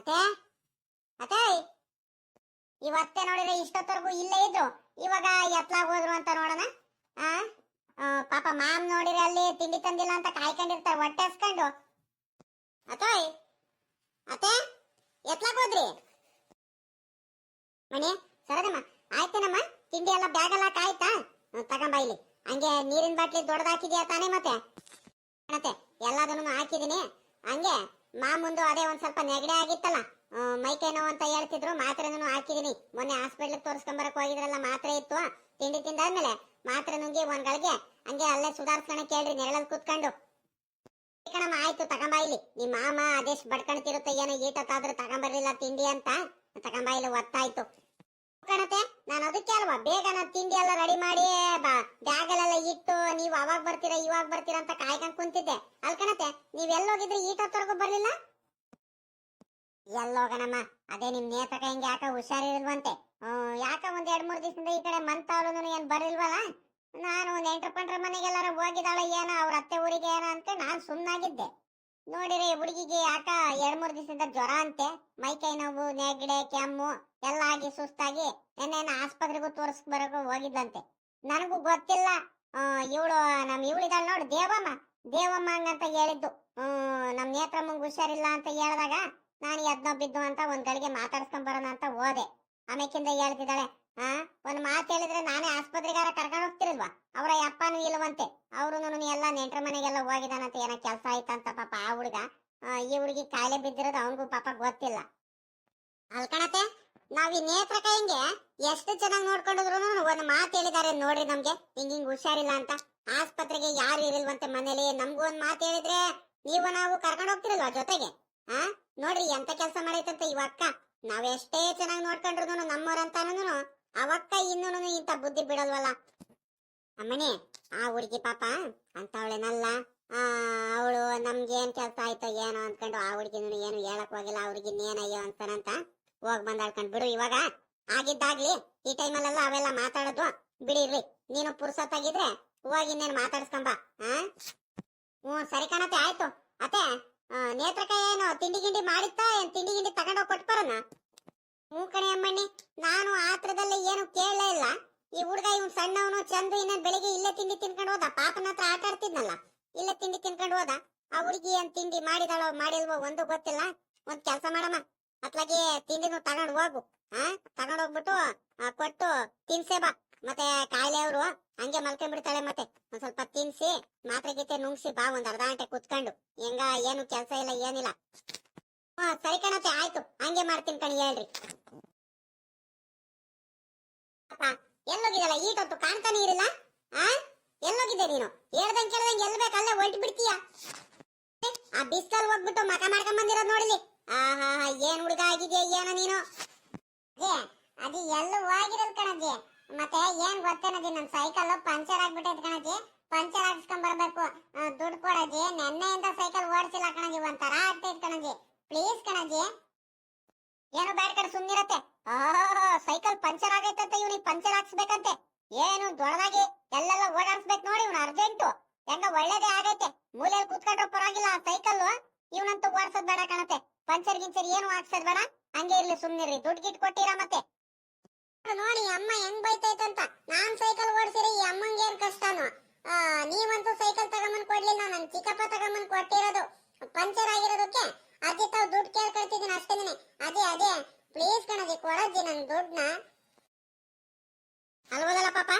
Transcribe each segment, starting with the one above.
ಅತ್ತೆ? ಅತ್ತೆ ನೋಡಿದ್ರೆ ಇಷ್ಟೊತ್ತವರೆಗೂ ಇಲ್ಲೇ ಇದ್ರು. ಇವಾಗ ಎತ್ಲಾಗ ಹೋದ್ರು ಅಂತ ನೋಡೋಣ. ಆ? ಪಾಪ ಮಾಮ್ ನೋಡಿದ್ರೆ ಅಲ್ಲಿ ತಿಂಡಿ ತಂದಿಲ್ಲ ಅಂತ ಕಾಯ್ಕೊಂಡಿರ್ತಾರೆ ಹೊಟ್ಟೆ ಹಸ್ಕೊಂಡು ಅತೋಯ್ ಅತ್ತೆ ಎತ್ಲಾಗ ಹೋದ್ರಿ? ಮಣಿ, ಸರದಮ್ಮ, ಆಯ್ತೇನಮ್ಮ? ತಿಂಡಿ ಎಲ್ಲ ಬ್ಯಾಗ್ ಎಲ್ಲ ಕಾಯ್ತಾ? ತಗೊಂಬ ಇಲ್ಲಿ. ಹಂಗೆ ನೀರಿನ ಬಾಟ್ಲಿ ದೊಡ್ಡದಾಕಿದ್ಯಾ ತಾನೇ ಮತ್ತೆ? ಮತ್ತೆ ಎಲ್ಲದನ್ನು ಹಾಕಿದೀನಿ ಹಂಗೆ? ಮಾಮುಂದು ಅದೇ ಒಂದ್ ಸ್ವಲ್ಪ ನೆಗಡಿ ಆಗಿತ್ತಲ್ಲ ಮೈಕೈ ನೋವು ಅಂತ ಹೇಳ್ತಿದ್ರು, ಮಾತ್ರೆನೂ ಹಾಕಿದೀನಿ. ಮೊನ್ನೆ ಹಾಸ್ಪಿಟಲ್ ತೋರಿಸ್ಕೊಂಬರಕ್ ಹೋಗಿದ್ರಲ್ಲ, ಮಾತ್ರೆ ಇತ್ತು, ತಿಂಡಿ ತಿಂದಾದ್ಮೇಲೆ ಮಾತ್ರೆ ನುಂಗಿ ಒಂದ್ ಗಳಿಗೆ, ಹಂಗೆ ಅಲ್ಲೇ ಸುಧಾರಿಸ್ಕೊಂಡ ಕೇಳ್ರಿ, ನೆರಳಲ್ಲಿ ಕೂತ್ಕೊಂಡು. ಕಣಮ್ಮ, ಆಯ್ತು, ತಗೊಂಬ ಇಲ್ಲಿ. ನಿಮ್ಮ ಮಾಮ ಅದೆಷ್ಟು ಬಡ್ಕೊಂಡ್ತಿರುತ್ತೆ ಏನೋ ಈಟತ್ತಾದ್ರೂ ತಗೊಂಬರ್ಲಿಲ್ಲ ತಿಂಡಿ ಅಂತ. ತಗೊಂಬ ಇಲ್ಲಿ, ಒತ್ತಾಯ್ತು. ಕಣತೆ, ನಾನು ಅದಕ್ಕೆ ಅಲ್ವಾ? ಬೇಗ ನಾನು ತಿಂಡಿ ಎಲ್ಲ ರೆಡಿ ಮಾಡಿ ಬ್ಯಾಗಲ್ಲೆಲ್ಲ ಇಟ್ಟು ನೀವು ಅವಾಗ ಬರ್ತೀರಾ, ಇವಾಗ ಬರ್ತೀರಾ ಅಂತ ಕಾಯ್ಕೊಂಡ್ ಕುಂತಿದ್ದೆ. ಅಲ್ ಕಣತೆ, ನೀವ್ ಎಲ್ಲೋಗಿದ್ರಿ ಈಟೊತ್ತವರೆಗೂ ಬರ್ಲಿಲ್ಲ? ಎಲ್ಲೋಗಣಮ್ಮ, ಅದೇ ನಿಮ್ ನೇತಕ ಹಿಂಗೆ ಯಾಕ ಹುಷಾರಿಲ್ವಂತೆ ಯಾಕ ಒಂದ್ ಎರಡ್ ಮೂರ್ ದಿವಸದಿಂದ ಈ ಕಡೆ ಮಂತಾವಳು ಏನ್ ಬರ್ಲಿಲ್ವಲ್ಲ? ನಾನು ಒಂದ್ ಪಂಟ್ರ ಮನೆಗೆಲ್ಲಾರ ಹೋಗಿದ್ದಾಳೆ, ಏನೋ ಅವ್ರ ಅತ್ತೆ ಊರಿಗೆ ಏನೋ ಅಂತ ನಾನ್ ಸುಮ್ನಾಗಿದ್ದೆ. ನೋಡಿರಿ ಹುಡುಗಿಗೆ ಯಾಕ ಎರಡ್ ಮೂರ್ ದಿವಸದಿಂದ ಜ್ವರ ಅಂತೆ. ಮೈಕೈ ನೋವು, ನೆಗಡೆ, ಕೆಮ್ಮು ಎಲ್ಲ ಆಗಿ ಸುಸ್ತಾಗಿ ನೆನ್ನೆ ಆಸ್ಪತ್ರೆಗೂ ತೋರಿಸ್ ಬರೋಕು ಹೋಗಿದ್ದಂತೆ ನನಗೂ ಗೊತ್ತಿಲ್ಲ. ಇವಳು ನಮ್ ಇವಳಿದಾಳ ನೋಡು, ದೇವಮ್ಮ. ದೇವಮ್ಮ ಹಂಗಂತ ಹೇಳಿದ್ದು. ಹ್ಮ್ ನಮ್ ನೇತ್ರಮ್ಮಂಗ್ ಹುಷಾರಿಲ್ಲ ಅಂತ ಹೇಳಿದಾಗ ನಾನು ಎದ್ನೋ ಬಿದ್ದು ಅಂತ ಒಂದ್ ಗಳಿಗೆ ಮಾತಾಡ್ಸ್ಕೊಂಡ್ ಬರೋಣ ಅಂತ ಹೋದೆ. ಆಮೇಕಿಂದ ಹೇಳ್ತಿದ್ದಾಳೆ ಆ? ಒಂದ್ ಮಾತು ಹೇಳಿದ್ರೆ ನಾನೇ ಆಸ್ಪತ್ರೆಗಾರ ಕರ್ಕೊಂಡು ಹೋಗ್ತಿರಲ್ವಾ? ಅವರ ಅಪ್ಪನು ಇಲ್ಲವಂತೆ ಅವರು ಎಲ್ಲ ನೆಂಟರ ಮನೆಗೆಲ್ಲ ಹೋಗಿದಾನಂತ, ಏನೋ ಕೆಲಸ ಆಯ್ತಂತ ಪಾಪ ಆ ಹುಡುಗ. ಈ ಹುಡುಗಿ ಕಾಯಿಲೆ ಬಿದ್ದಿರೋದು ಅವನಿಗೂ ಪಾಪ ಗೊತ್ತಿಲ್ಲ. ಅಲ್ಕಣತೆ ನಾವ್ ಈ ನೇತ್ರ ಕೈಂಗೆ ಎಷ್ಟು ಚೆನ್ನಾಗಿ ನೋಡ್ಕೊಂಡಿದ್ರು ಒಂದ್ ಮಾತು ಹೇಳಿದಾರೆ ನೋಡ್ರಿ ನಮ್ಗೆ. ಹಿಂಗ್ ಹಿಂಗ್ ಹುಷಾರಿಲ್ಲ ಅಂತ. ಆಸ್ಪತ್ರೆಗೆ ಯಾರು ಇರಲ್ವಂತೆ ಮನೇಲಿ? ನಮ್ಗೂ ಒಂದ್ ಮಾತು ಹೇಳಿದ್ರೆ ನೀವು ನಾವು ಕರ್ಕೊಂಡು ಹೋಗ್ತಿರಲ್ವಾ ಜೊತೆಗೆ? ಆ? ನೋಡ್ರಿ ಎಂತ ಕೆಲಸ ಮಾಡೈತಂತ ಇವ ಅಕ್ಕ. ನಾವೆಷ್ಟೇ ಚೆನ್ನಾಗಿ ನೋಡ್ಕೊಂಡ್ರು ನಮ್ಮವ್ರಂತಾನು ಅವಕ್ಕ ಇನ್ನೂ ಇಂತ ಬುದ್ಧಿ ಬಿಡಲ್ವಲ್ಲ? ಅಮ್ಮನಿ, ಆ ಹುಡುಗಿ ಪಾಪ ಅಂತವಳೇನಲ್ಲ ಆ, ಅವಳು ನಮ್ಗೆ ಏನ್ ಕೆಲಸ ಆಯ್ತೋ ಏನೋ ಅನ್ಕೊಂಡು ಆ ಹುಡುಗಿನೂ ಏನು ಹೇಳಕ್ ಹೋಗಿಲ್ಲ ಆ ಹುಡುಗಿ ಏನಯ್ಯೋ ಅಂತಾನಂತ ಹೋಗ್ ಬಂದಾಳ್ಕೊಂಡ್ ಬಿಡು ಇವಾಗ. ಆಗಿದ್ದಾಗ್ಲಿ ಈ ಟೈಮಲ್ಲೆಲ್ಲ ಅವೆಲ್ಲ ಮಾತಾಡೋದು ಬಿಡಿರ್ಲಿ ನೀನು ಪುರ್ಸೊತ್ತಾಗಿದ್ರೆ ಹೋಗಿ ಇನ್ನೇನು ಮಾತಾಡ್ಸ್ಕೊಂಬ ಹಾ ಹ್ಞೂ, ಸರಿ ಕಾಣತ್ತೆ, ಆಯ್ತು. ಅತ್ತೆ ನೇತ್ರಕ ಏನು ತಿಂಡಿ ಗಿಂಡಿ ಮಾಡಿತ್ತಾ? ಏನ್ ತಿಂಡಿ ಗಿಂಡಿ ತಗೊಂಡೋಗಿ ಕೊಟ್ಬರೋಣ ಹ್ಞೂ ಕಣೆ ಅಮ್ಮಣ್ಣಿ, ನಾನು ಆತ್ರದಲ್ಲಿ ಏನು ಕೇಳಲೇ ಇಲ್ಲ. ಈ ಹುಡುಗ ಇವ್ನು ಸಣ್ಣವನು ಚಂದು ಇನ್ನ ಬೆಳಿಗ್ಗೆ ಇಲ್ಲೇ ತಿಂಡಿ ತಿನ್ಕೊಂಡು ಹೋದ. ಪಾಪನ ಹತ್ರ ಆಟ ಆಡ್ತಿದ್ನಲ್ಲ, ಇಲ್ಲೇ ತಿಂಡಿ ತಿನ್ಕೊಂಡು ಹೋದ. ಆ ಹುಡುಗಿ ಏನ್ ತಿಂಡಿ ಮಾಡಿದಾಳೋ ಮಾಡಿಲ್ವೋ ಒಂದು ಗೊತ್ತಿಲ್ಲ. ಒಂದ್ ಕೆಲಸ ಮಾಡಮ್ಮ, ಅತ್ಲಾಗಿ ತಿಂಡಿನೂ ತಗೊಂಡು ಹೋಗು. ಹಾ ತಗೊಂಡು ಹೋಗ್ಬಿಟ್ಟು ಕೊಟ್ಟು ತಿನ್ಸೆ ಬಾ. ಮತ್ತೆ ಕಾಯಿಲೆ ಅವರು ಹಂಗೆ ಮಲ್ಕೊಂಡ್ಬಿಡ್ತಾಳೆ ಮತ್ತೆ. ಒಂದ್ ಸ್ವಲ್ಪ ತಿನ್ಸಿ, ಮಾತ್ರೆ ಗೀತೆ ನುಂಗ್ಸಿ ಬಾ, ಒಂದ್ ಅರ್ಧ ಗಂಟೆ ಕುತ್ಕೊಂಡು. ಹೆಂಗ, ಏನು ಕೆಲಸ ಇಲ್ಲ, ಏನಿಲ್ಲ. ಹಾ, ಸರಿ ಕಣತೆ ಆಯ್ತು. ಹಂಗೆ ಮಾಡ್ತೀನಿ ಕಣಿ, ಹೇಳ್ರಿ. ಎಲ್ಲೋಗಿದಲ್ಲ ಈಟೊತ್ತು ಕಾಣ್ತಾನೆ ಇರಲ್ಲ ಆ? ಎಲ್ಲೋಗಿದ್ದೆ ನೀನು? ಹೇಳ್ದಂಗೆ ಕೇಳ್ದಂಗೆ ಎಲ್ ಬೇಕು ಅಲ್ಲೇ ಬಿಡ್ತೀಯ? ಆ ಬಿಸ್ಕಲ್ ಹೋಗ್ಬಿಟ್ಟು ಮಕ ಮಾಡ್ಕೊಂಡ್ ಬಂದಿರೋದ್ ನೋಡಿಲಿ ಆಹಾ ಏನ್ ಹುಡುಗ ಆಗಿದ್ಯಾ ಏನೋ ನೀನು? ಅದೇ ಎಲ್ಲ ಹೋಗಿರಲ್ ಕಣಜ್ಜಿ ಮತ್ತೆ ಏನ್ ಗೊತ್ತೇನದಿ ನನ್ ಸೈಕಲ್ ಪಂಚರ್ ಆಗ್ಬಿಟ್ಟೈತ್ ಕಣಜ್ಜಿ ಪಂಚರ್ ಹಾಕ್ಸ್ಕೊಂಡ್ ಬರ್ಬೇಕು. ದುಡ್ಡು ಕೊಡಜ್ಜಿ ನೆನ್ನೆಯಿಂದ ಸೈಕಲ್ ಓಡಿಸಿಲ್ಲ ಕಣಜ್ಜಿ ಒಂಥರ ಆಗ್ತೈತ್ ಕಣಜ್ಜಿ ಪ್ಲೀಸ್ ಕಣಜ್ಜಿ ಏನು ಬ್ಯಾಡ್ ಕಡೆ ಸುಮ್ಮನಿರತ್ತೆ ಸೈಕಲ್ ಪಂಚರ್ ಆಗೈತಂತೆ ಇವನಿಗೆ ಪಂಚರ್ ಹಾಕ್ಸ್ಬೇಕಂತೆ. ಏನು ದೊಡ್ಡದಾಗಿ ಎಲ್ಲೆಲ್ಲ ಓಡಾಡ್ಸ್ಬೇಕು ನೋಡಿ ಇವನು ಅರ್ಜೆಂಟು ಹೆಂಗ ಒಳ್ಳೇದೇ ಆಗೈತೆ. ಮೂಲೆಯಲ್ಲಿ ಕೂತ್ಕೊಂಡ್ರೆ ಪರವಾಗಿಲ್ಲ ಆ ಸೈಕಲ್ ಇವನಂತೂ ಓಡಿಸೋದ್ ಬೇಡ ಕಾಣತ್ತೆ ಪಂಚರ್ ಗಿಂಚರ್ ಏನು ಹಾಕ್ಸೋದ್ ಬೇಡ. ಹಂಗೆ ಇರ್ಲಿ ಸುಮ್ಮನಿರಿ ದುಡ್ಡು ಗಿಟ್ ಕೊಟ್ಟಿರ ಮತ್ತೆ? ನೋಡಿ, ಅಮ್ಮ ಹೆಂಗ್ ಬೈತೈತಂತ. ನಾನ್ ಸೈಕಲ್ ಓಡಿಸಿರಿ, ಈ ಅಮ್ಮಂಗೆ ಏನ್ ಕಷ್ಟನು ಆ, ನೀವಂತೂ ಸೈಕಲ್ ತಗೊಂಬಂದ್ ಕೊಡ್ಲಿಲ್ಲ ನನ್ ಚಿಕ್ಕಪ್ಪ ತಗೊಂಬಂದ್ ಕೊಟ್ಟಿರೋದು ಪಂಚರ್ ಆಗಿರೋದಕ್ಕೆ ಅಜ್ಜಿ ತಾವ್ ದುಡ್ಡು ಕೇಳ್ಕೊಳ್ತಿದ್ದೀನಿ ಅಷ್ಟೇನೆ ಅದೇ ಅದೇ ಪ್ಲೀಸ್ ಕಣಜಿ ಕೊಡಜ್ಜಿ ನನ್ ದುಡ್ಡನ್ನ ಅಲ್ವದಲ್ಲ ಪಾಪ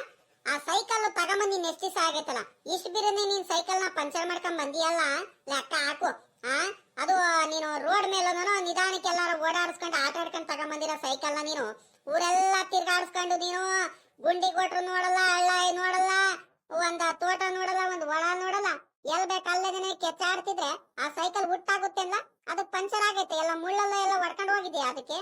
ಆ ಸೈಕಲ್ ತಗೊಂಬಂದ್ ನೀನ್ ಎಷ್ಟು ದಿವಸ ಆಗೈತಲ್ಲ ಇಷ್ಟ ಬಿರನೆ ನೀನ್ ಸೈಕಲ್ನ ಪಂಚರ್ ಮಾಡ್ಕೊಂಡ್ ಬಂದಿಯಲ್ಲ? ಲೆಕ್ಕ ಹಾಕು, ಆ? ಅದು, ನೀನು ರೋಡ್ ಮೇಲೂ ನಿಧಾನಕ್ಕೆ ಎಲ್ಲಾರು ಓಡಾಡಿಸ್ಕೊಂಡು, ಆಟ ಆಡ್ಕೊಂಡ್ ತಗೊಂಬಂದಿರೋ ಸೈಕಲ್ನ ನೀನು. ಊರೆಲ್ಲ ತಿರ್ಗಾಡಿಸ್ಕೊಂಡು ನೀನು, ಗುಂಡಿ ಕೊಟ್ರು ನೋಡಲ್ಲ, ಹಳ್ಳ ನೋಡಲ್ಲ, ಒಂದ ತೋಟ ನೋಡಲ್ಲ, ಒಂದ್ ಒಳ ನೋಡಲ್ಲ. ಎಲ್ ಬೇಕಲ್ಲದೇನೆ ಕೆಚ್ಚಾಡ್ತಿದ್ರೆ ಆ ಸೈಕಲ್ ಹುಟ್ಟಾಗುತ್ತೆ ಅಲ್ಲ ಅದು ಪಂಚರ್ ಆಗೈತೆ, ಎಲ್ಲ ಮುಳ್ಳೆಲ್ಲ ಎಲ್ಲ ಹೊಡ್ಕೊಂಡು ಹೋಗಿದ್ಯಾ ಅದಕ್ಕೆ?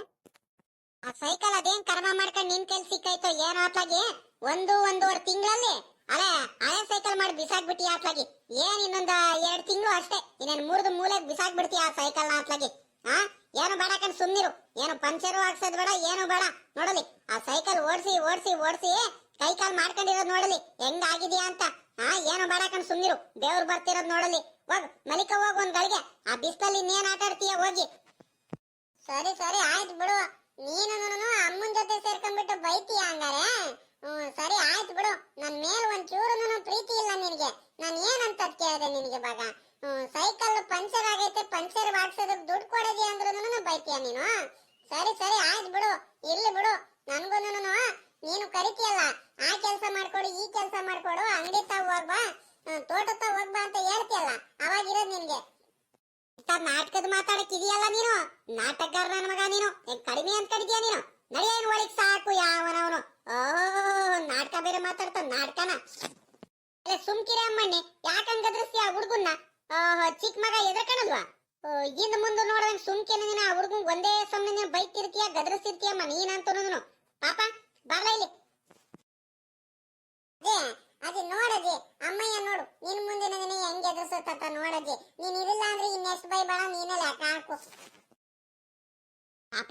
ಆ ಸೈಕಲ್ ಅದೇನ್ ಕರ್ಮ ಮಾಡ್ಕೊಂಡು ನಿನ್ ಕೆಲ್ಸ ಸಿಕ್ಕೈತೋ ಏನೋ ಆತಾಗಿ ಒಂದು, ಒಂದೂವರೆ ತಿಂಗಳಲ್ಲಿ ಅರೆ ಹಳೆ ಸೈಕಲ್ ಮಾಡಿ ಬಿಸಾಕ್ಬಿಟ್ಟಿ ಆತ್ಲಾಗಿ ಏನ್ ಇನ್ನೊಂದ ಎರಡ್ ತಿಂಗಳು ಅಷ್ಟೇ. ಇನ್ನೇನ್ ಮೂರ್ದು ಮೂಲೆ ಬಿಸಾಕ್ಬಿಡ್ತೀಯ ಆ ಸೈಕಲ್ ಆತ್ಲಾಗಿ ಆ? ಏನು ಬೇಡ ಕಣ್, ಸುಮ್ನಿರು. ಏನು ಪಂಚರು ಹಾಕ್ಸೋದ್ ಬೇಡ, ಏನು ಬೇಡ. ನೋಡಲಿ, ಆ ಸೈಕಲ್ ಓಡಿಸಿ ಓಡಿಸಿ ಓಡಿಸಿ ಕೈ ಕಾಲ್ ಮಾಡ್ಕೊಂಡಿರೋದ್ ನೋಡಲಿ. ಹೆಂಗ್ ಆಗಿದ್ಯಾ ಅಂತ? ಆ, ಏನು ಬೇಡ ಕಣ್, ಸುಮ್ನಿರು. ದೇವ್ರು ಬರ್ತಿರೋದ್ ನೋಡಲಿ. ಹೋಗ್, ಮಲಿಕ ಹೋಗ್ ಒಂದ್ ಗಳಿಗೆ. ಆ ಬಿಸ್ತಲ್ಲಿ ಇನ್ನೇನ್ ಆಟ ಆಡ್ತೀಯ, ಹೋಗಿ. ಸರಿ ಸರಿ, ಆಯ್ತು ಬಿಡು. ನೀನು ಅಮ್ಮನ ಜೊತೆ ಸೇರ್ಕೊಂಡ್ಬಿಟ್ಟು ಬೈತೀಯ ಹಂಗಾರೆ? ಹ್ಮ್, ಸರಿ ಆಯ್ತು ಬಿಡು. ನನ್ ಮೇಲ್ ಒಂಚೂರು ಪ್ರೀತಿ ಇಲ್ಲ ನಿನಗೆ. ನಾನ್ ಏನಂತ ಕೇಳಿದೆ ನಿನಗೆ ಬಾಗ ಸೈಕಲ್ ಪಂಚರ್ ಆಗೈತೆ ಪಂಚರ್ ಮಾಡ್ಸೋದಕ್ಕೆ ದುಡ್ಡು ಕೊಡದಿ ಅಂದ್ರೂ ಬೈತೀಯ ನೀನು? ಸರಿ ಸರಿ, ಆಯ್ತು ಬಿಡು. ಇಲ್ಲಿ ಬಿಡು. ನನ್ಗೂನು ನೀನು ಕರಿತೀಯಲ್ಲ? ಆ ಕೆಲಸ ಮಾಡ್ಕೊಡು, ಈ ಕೆಲಸ ಮಾಡ್ಕೊಡು. ಅಂಗಡಿ ತಾವ್ ಹೋಗ್ಬಾ. ತೋಟ ತಾವ್ ಹೋಗ್ಬಾ ಅಂತ ಹೇಳ್ತೀಯಲ್ಲ? ಅವಾಗಿರೋದು ನಿನ್ಗೆ. ಇಂಥ ನಾಟಕದ ಮಾತಾಡಕ್ ಇದೆಯಲ್ಲ ನೀನು? ನಾಟಕಗಾರ ನನ್ ಮಗ ನೀನು. ಕಡಿಮೆ ಅಂತ ಕಡಿದ್ಯಾ ನೀನು? ನಡೆಯ ಒಳಗ್ ಸಾಕು ಯಾವನವನು? ನಾಟಕ ಬೇರೆ ಮಾತಾಡ್ತಾನ ನಾಟಕನ. ಸುಮ್ಕಿರೆ ಅಮ್ಮಣ್ಣಿ, ಯಾಕಂಗ್ ಗದ್ರಸ್ತೀಯ ಆ ಹುಡ್ಗುನ್ನ? ಚಿಕ್ಕ ಮಗ ಎದ್ರಕಣಲ್ವಾ ಇಂದ ಮುಂದೆ ನೋಡಿದಂಗ್ ಸುಮ್ಕಿನ ನೀನು, ಆ ಹುಡುಗನ್ ಒಂದೇ ಸಮನೆ ನೀನು ಬೈತಿರ್ತೀಯ ಗದ್ರಸ್ತಿರ್ತೀಯಮ್ಮ ನೀನಂತ ಪಾಪ, ಬರ್ಲ ಇಲ್ಲಿ. ಅದೇ ನೋಡಜಿ ಅಮ್ಮಯ್ಯ ನೋಡು ನಿನ್ ಮುಂದಿನ ದಿನ ಹೆಂಗ್ ಎದುರಿಸುತ್ತ ನೋಡಜಿ ನೀನ್ ಇರಲಿಲ್ಲ ಅಂದ್ರೆ ಇನ್ನೆಷ್ಟು ಬೈ ಬೇಡ ನೀನೇ ಲೆಕ್ಕ ಪಾಪ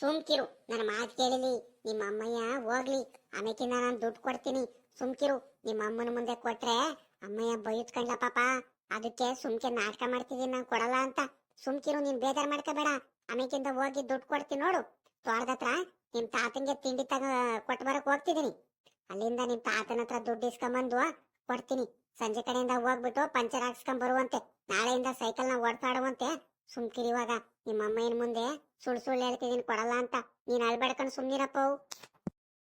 ಸುಮ್ಕಿರು. ನನ್ನ ಮಾತು ಕೇಳಿಲಿ. ನಿಮ್ಮ ಅಮ್ಮಯ್ಯ ಹೋಗ್ಲಿ. ಆಮೇಕಿಂದ ನಾನು ದುಡ್ಡು ಕೊಡ್ತೀನಿ. ಸುಮ್ಕಿರು. ನಿಮ್ಮ ಅಮ್ಮನ ಮುಂದೆ ಕೊಟ್ರೆ ಅಮ್ಮಯ್ಯ ಬೈತ್ಕೊಂಡ್ಲ ಪಾಪ. ಅದಕ್ಕೆ ಸುಮ್ಕೆ ನಾಟಕ ಮಾಡ್ತಿದ್ದೀನಿ ನಾನು ಕೊಡಲ್ಲ ಅಂತ. ಸುಮ್ಕಿರು, ನೀನ್ ಬೇಜಾರ್ ಮಾಡ್ಕೋಬೇಡ. ಆಮೇಕಿಂದ ಹೋಗಿ ದುಡ್ಡು ಕೊಡ್ತೀನಿ ನೋಡು. ತೋಟದ ಹತ್ರ ನಿಮ್ ತಾತನ್ಗೆ ತಿಂಡಿ ತಗ ಕೊಟ್ಟು ಬರಕ್ ಹೋಗ್ತಿದ್ದೀನಿ ಅಲ್ಲಿಂದ ನಿಮ್ ತಾತನ ಹತ್ರ ದುಡ್ಡು ಇಸ್ಕೊಂಬಂದು ಕೊಡ್ತೀನಿ. ಸಂಜೆ ಕಡೆಯಿಂದ ಹೋಗ್ಬಿಟ್ಟು ಪಂಚರ್ ಹಾಕ್ಸ್ಕೊಂಡ್ ಬರುವಂತೆ. ನಾಳೆಯಿಂದ ಸೈಕಲ್ನ ಓಡ್ಸಾಡುವಂತೆ ಸುಮ್ಕಿರಿ ಅಮ್ಮ ನಿಮ್ಮ ಮುಂದೆ ಸುಳ್ಳು ಸುಳ್ಳು ಹೇಳ್ತಿದ್ದೀನಿ ಕೊಡಲ್ಲ ಅಂತ. ನೀನ್ ಅಳ್ಬೇಡ್ಕೊಂಡು ಸುಮ್ನಿರಪ್ಪ.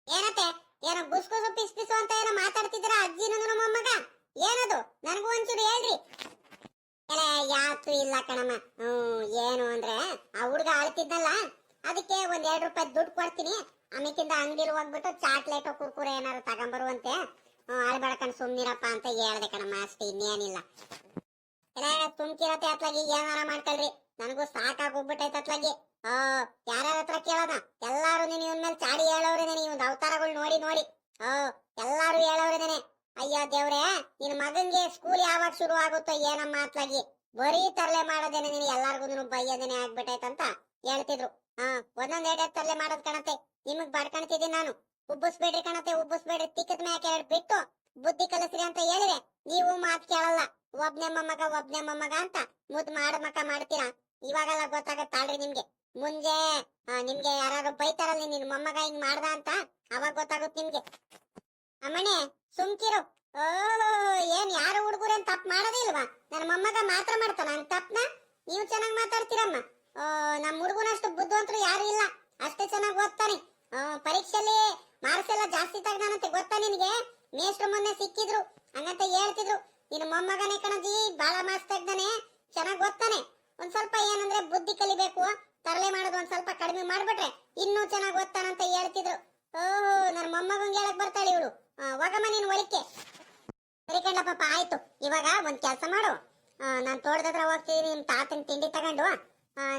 ಏನತ್ತೆ? ಏನೋ ಗುಸ್ ಗುಸು ಪಿಸ್ ಪಿಸು ಅಂತ ಏನೋ ಮಾತಾಡ್ತಿದ್ರ ಅಜ್ಜಿನ ನಮ್ಮ ಮೊಮ್ಮಗ ಏನದು? ನನಗೂ ಒಂಚೂರು ಹೇಳ್ರಿ. ಎಲ್ಲ ಯಾತು ಇಲ್ಲ ಕಣಮ್ಮ. ಹ್ಮ್ ಏನು ಅಂದ್ರೆ ಆ ಹುಡುಗ ಆಳ್ತಿದ್ದಲ್ಲ ಅದಕ್ಕೆ ಒಂದ್ ಎರಡ್ ರೂಪಾಯಿ ದುಡ್ಡು ಕೊಡ್ತೀನಿ. ಆಮೇಕಿಂದ ಅಂಗಡಿಲಿ ಹೋಗ್ಬಿಟ್ಟು ಚಾಕ್ಲೇಟ್, ಕುರ್ಕುರೆ ಏನಾರು ತಗೊಂಬರುವಂತೆ ಅಳ್ಬೇಡ್ಕೊಂಡು ಸುಮ್ನಿರಪ್ಪ ಅಂತ ಹೇಳ್ದೆ ಕಣಮ್ಮ. ಅಷ್ಟೇ ಇನ್ನೇನಿಲ್ಲ. ಎಲ್ಲ ಸುಮ್ಕಿರತ್ತೆ ಅತ್ಲಾಗಿ ಏನಾರ ಮಾಡ್ಕೊಳ್ರಿ? ನನಗೂ ಸಾಕಾಗೋಗ್ಬಿಟ್ಟೈತೆ ಅತ್ಲಾಗಿ. ಆ ಯಾರ್ಯಾರ ಹತ್ರ ಕೇಳೋಣ ಎಲ್ಲಾರು ನೀನು ಇವನ್ ಮೇಲೆ ಚಾಡಿ ಹೇಳೋರೇನೆ ನೀವು ಅವತಾರಗಳು ನೋಡಿ ನೋಡಿ. ಆ ಎಲ್ಲಾರು ಹೇಳೋರೇನೆ ಅಯ್ಯ ದೇವ್ರೆ, ನಿನ್ ಮಗನ್ಗೆ ಸ್ಕೂಲ್ ಯಾವಾಗ ಶುರು ಆಗುತ್ತೋ ಏನಮ್ಮ ಅತ್ಲಾಗಿ? ಬರೀ ತರಲೆ ಮಾಡೋದೇನೆ ನೀನು ಎಲ್ಲಾರ್ಗು ಬೈಯೋದೇನೆ ಆಗ್ಬಿಟ್ಟೈತಂತ ಹೇಳ್ತಿದ್ರು. ಹಾ, ಒಂದೊಂದ್ ಎರಡ್ ತರಲೆ ಮಾಡೋದ್ ಕಣತೆ ನಿಮಗ್ ಬಡ್ಕಣ್ತಿದ್ದೀನಿ ನಾನು. ಉಬ್ಬಿಸ್ಬೇಡ್ರಿ ಕಣತೆ ಉಬ್ಬಿಸ್ಬೇಡ್ರಿ. ತಿಕ್ಕದ ಮ್ಯಾಕ್ ಎರಡ್ ಬಿಟ್ಟು ಬುದ್ಧಿ ಕಲಿಸ್ರಿ ಅಂತ ಹೇಳಿದ್ರೆ ನೀವು ಮಾತ್ ಕೇಳಲ್ಲ. ಒಬ್ನೇ ಮೊಮ್ಮಗ ಒಬ್ನೇ ಮೊಮ್ಮಗ ಅಂತ ಮುದ್ ಮಾಡ ಮಕ್ಕ ಮಾಡ್ತೀರಾ? ಇವಾಗೆಲ್ಲ ಗೊತ್ತಾಗತ್ತಾಳ್ರಿ ನಿಮ್ಗೆ. ಆ, ನಿಮ್ಗೆ ಯಾರು ಬೈತಾರಲ್ಲ ನಿನ್ ಮೊಮ್ಮಗ ಹಿಂಗ್ ಮಾಡ್ದ ಅಂತ ಅವಾಗ ಗೊತ್ತಾಗುತ್ತೆ ನಿಮ್ಗೆ. ಅಮ್ಮನೆ ಸುಮ್ಕಿರು. ಓ ಏನ್ ಯಾರು ಹುಡುಗರೇನ್ ತಪ್ಪು ಮಾಡೋದೇ ಇಲ್ವಾ? ನನ್ನ ಮೊಮ್ಮಗ ಮಾತ್ರ ಮಾಡ್ತಾನ. ನನ್ ತಪ್ಪನ ನೀವು ಚೆನ್ನಾಗಿ ಮಾತಾಡ್ತೀರಮ್ಮ. ನಮ್ಮ ಹುಡುಗನಷ್ಟು ಬುದ್ಧಿವಂತರು ಯಾರು ಇಲ್ಲ. ಅಷ್ಟೇ ಚೆನ್ನಾಗಿ ಓದ್ತಾನೆ. ಪರೀಕ್ಷೆಯಲ್ಲಿ ಮಾರ್ಕ್ಸ್ ಎಲ್ಲ ಜಾಸ್ತಿ ತೆಗ್ದಾನಂತೆ ಗೊತ್ತಾ ನಿನಗೆ? ಮೇಷ್ಟ್ರು ಮೊನ್ನೆ ಸಿಕ್ಕಿದ್ರು. ಹಂಗಂತ ಹೇಳ್ತಿದ್ರು. ನಿನ್ನ ಮೊಮ್ಮಗನೇ ಕಣಜಿ, ಬಾಳ ಮಸ್ತ್ ಇದ್ದಾನೆ ಚೆನ್ನಾಗಿ ಓದ್ತಾನೆ. ಒಂದ್ ಸ್ವಲ್ಪ ಏನಂದ್ರೆ ಬುದ್ಧಿ ಕಲಿಬೇಕು, ತರಲೆ ಮಾಡೋದು ಒಂದ್ ಸ್ವಲ್ಪ ಕಡಿಮೆ ಮಾಡ್ಬಿಟ್ರೆ ಇನ್ನೂ ಚೆನ್ನಾಗಿ ಓದ್ತಾನಂತ ಹೇಳ್ತಿದ್ರು. ಓಹೋ ನನ್ನ ಮೊಮ್ಮಗಂಗೆ ಹೇಳಕ್ ಬರ್ತಾಳೆ ಇವಳು. ಹೋಗಮ್ಮ ನೀನು ಒಳಿಕೆ ಸರಿ ಕಂಡ ಪಾಪ, ಆಯ್ತು. ಇವಾಗ ಒಂದ್ ಕೆಲಸ ಮಾಡು. ನಾನು ತೋಟದ ಹತ್ರ ಹೋಗ್ತೀನಿ ನಿಮ್ ತಾತನ್ ತಿಂಡಿ ತಗೊಂಡು.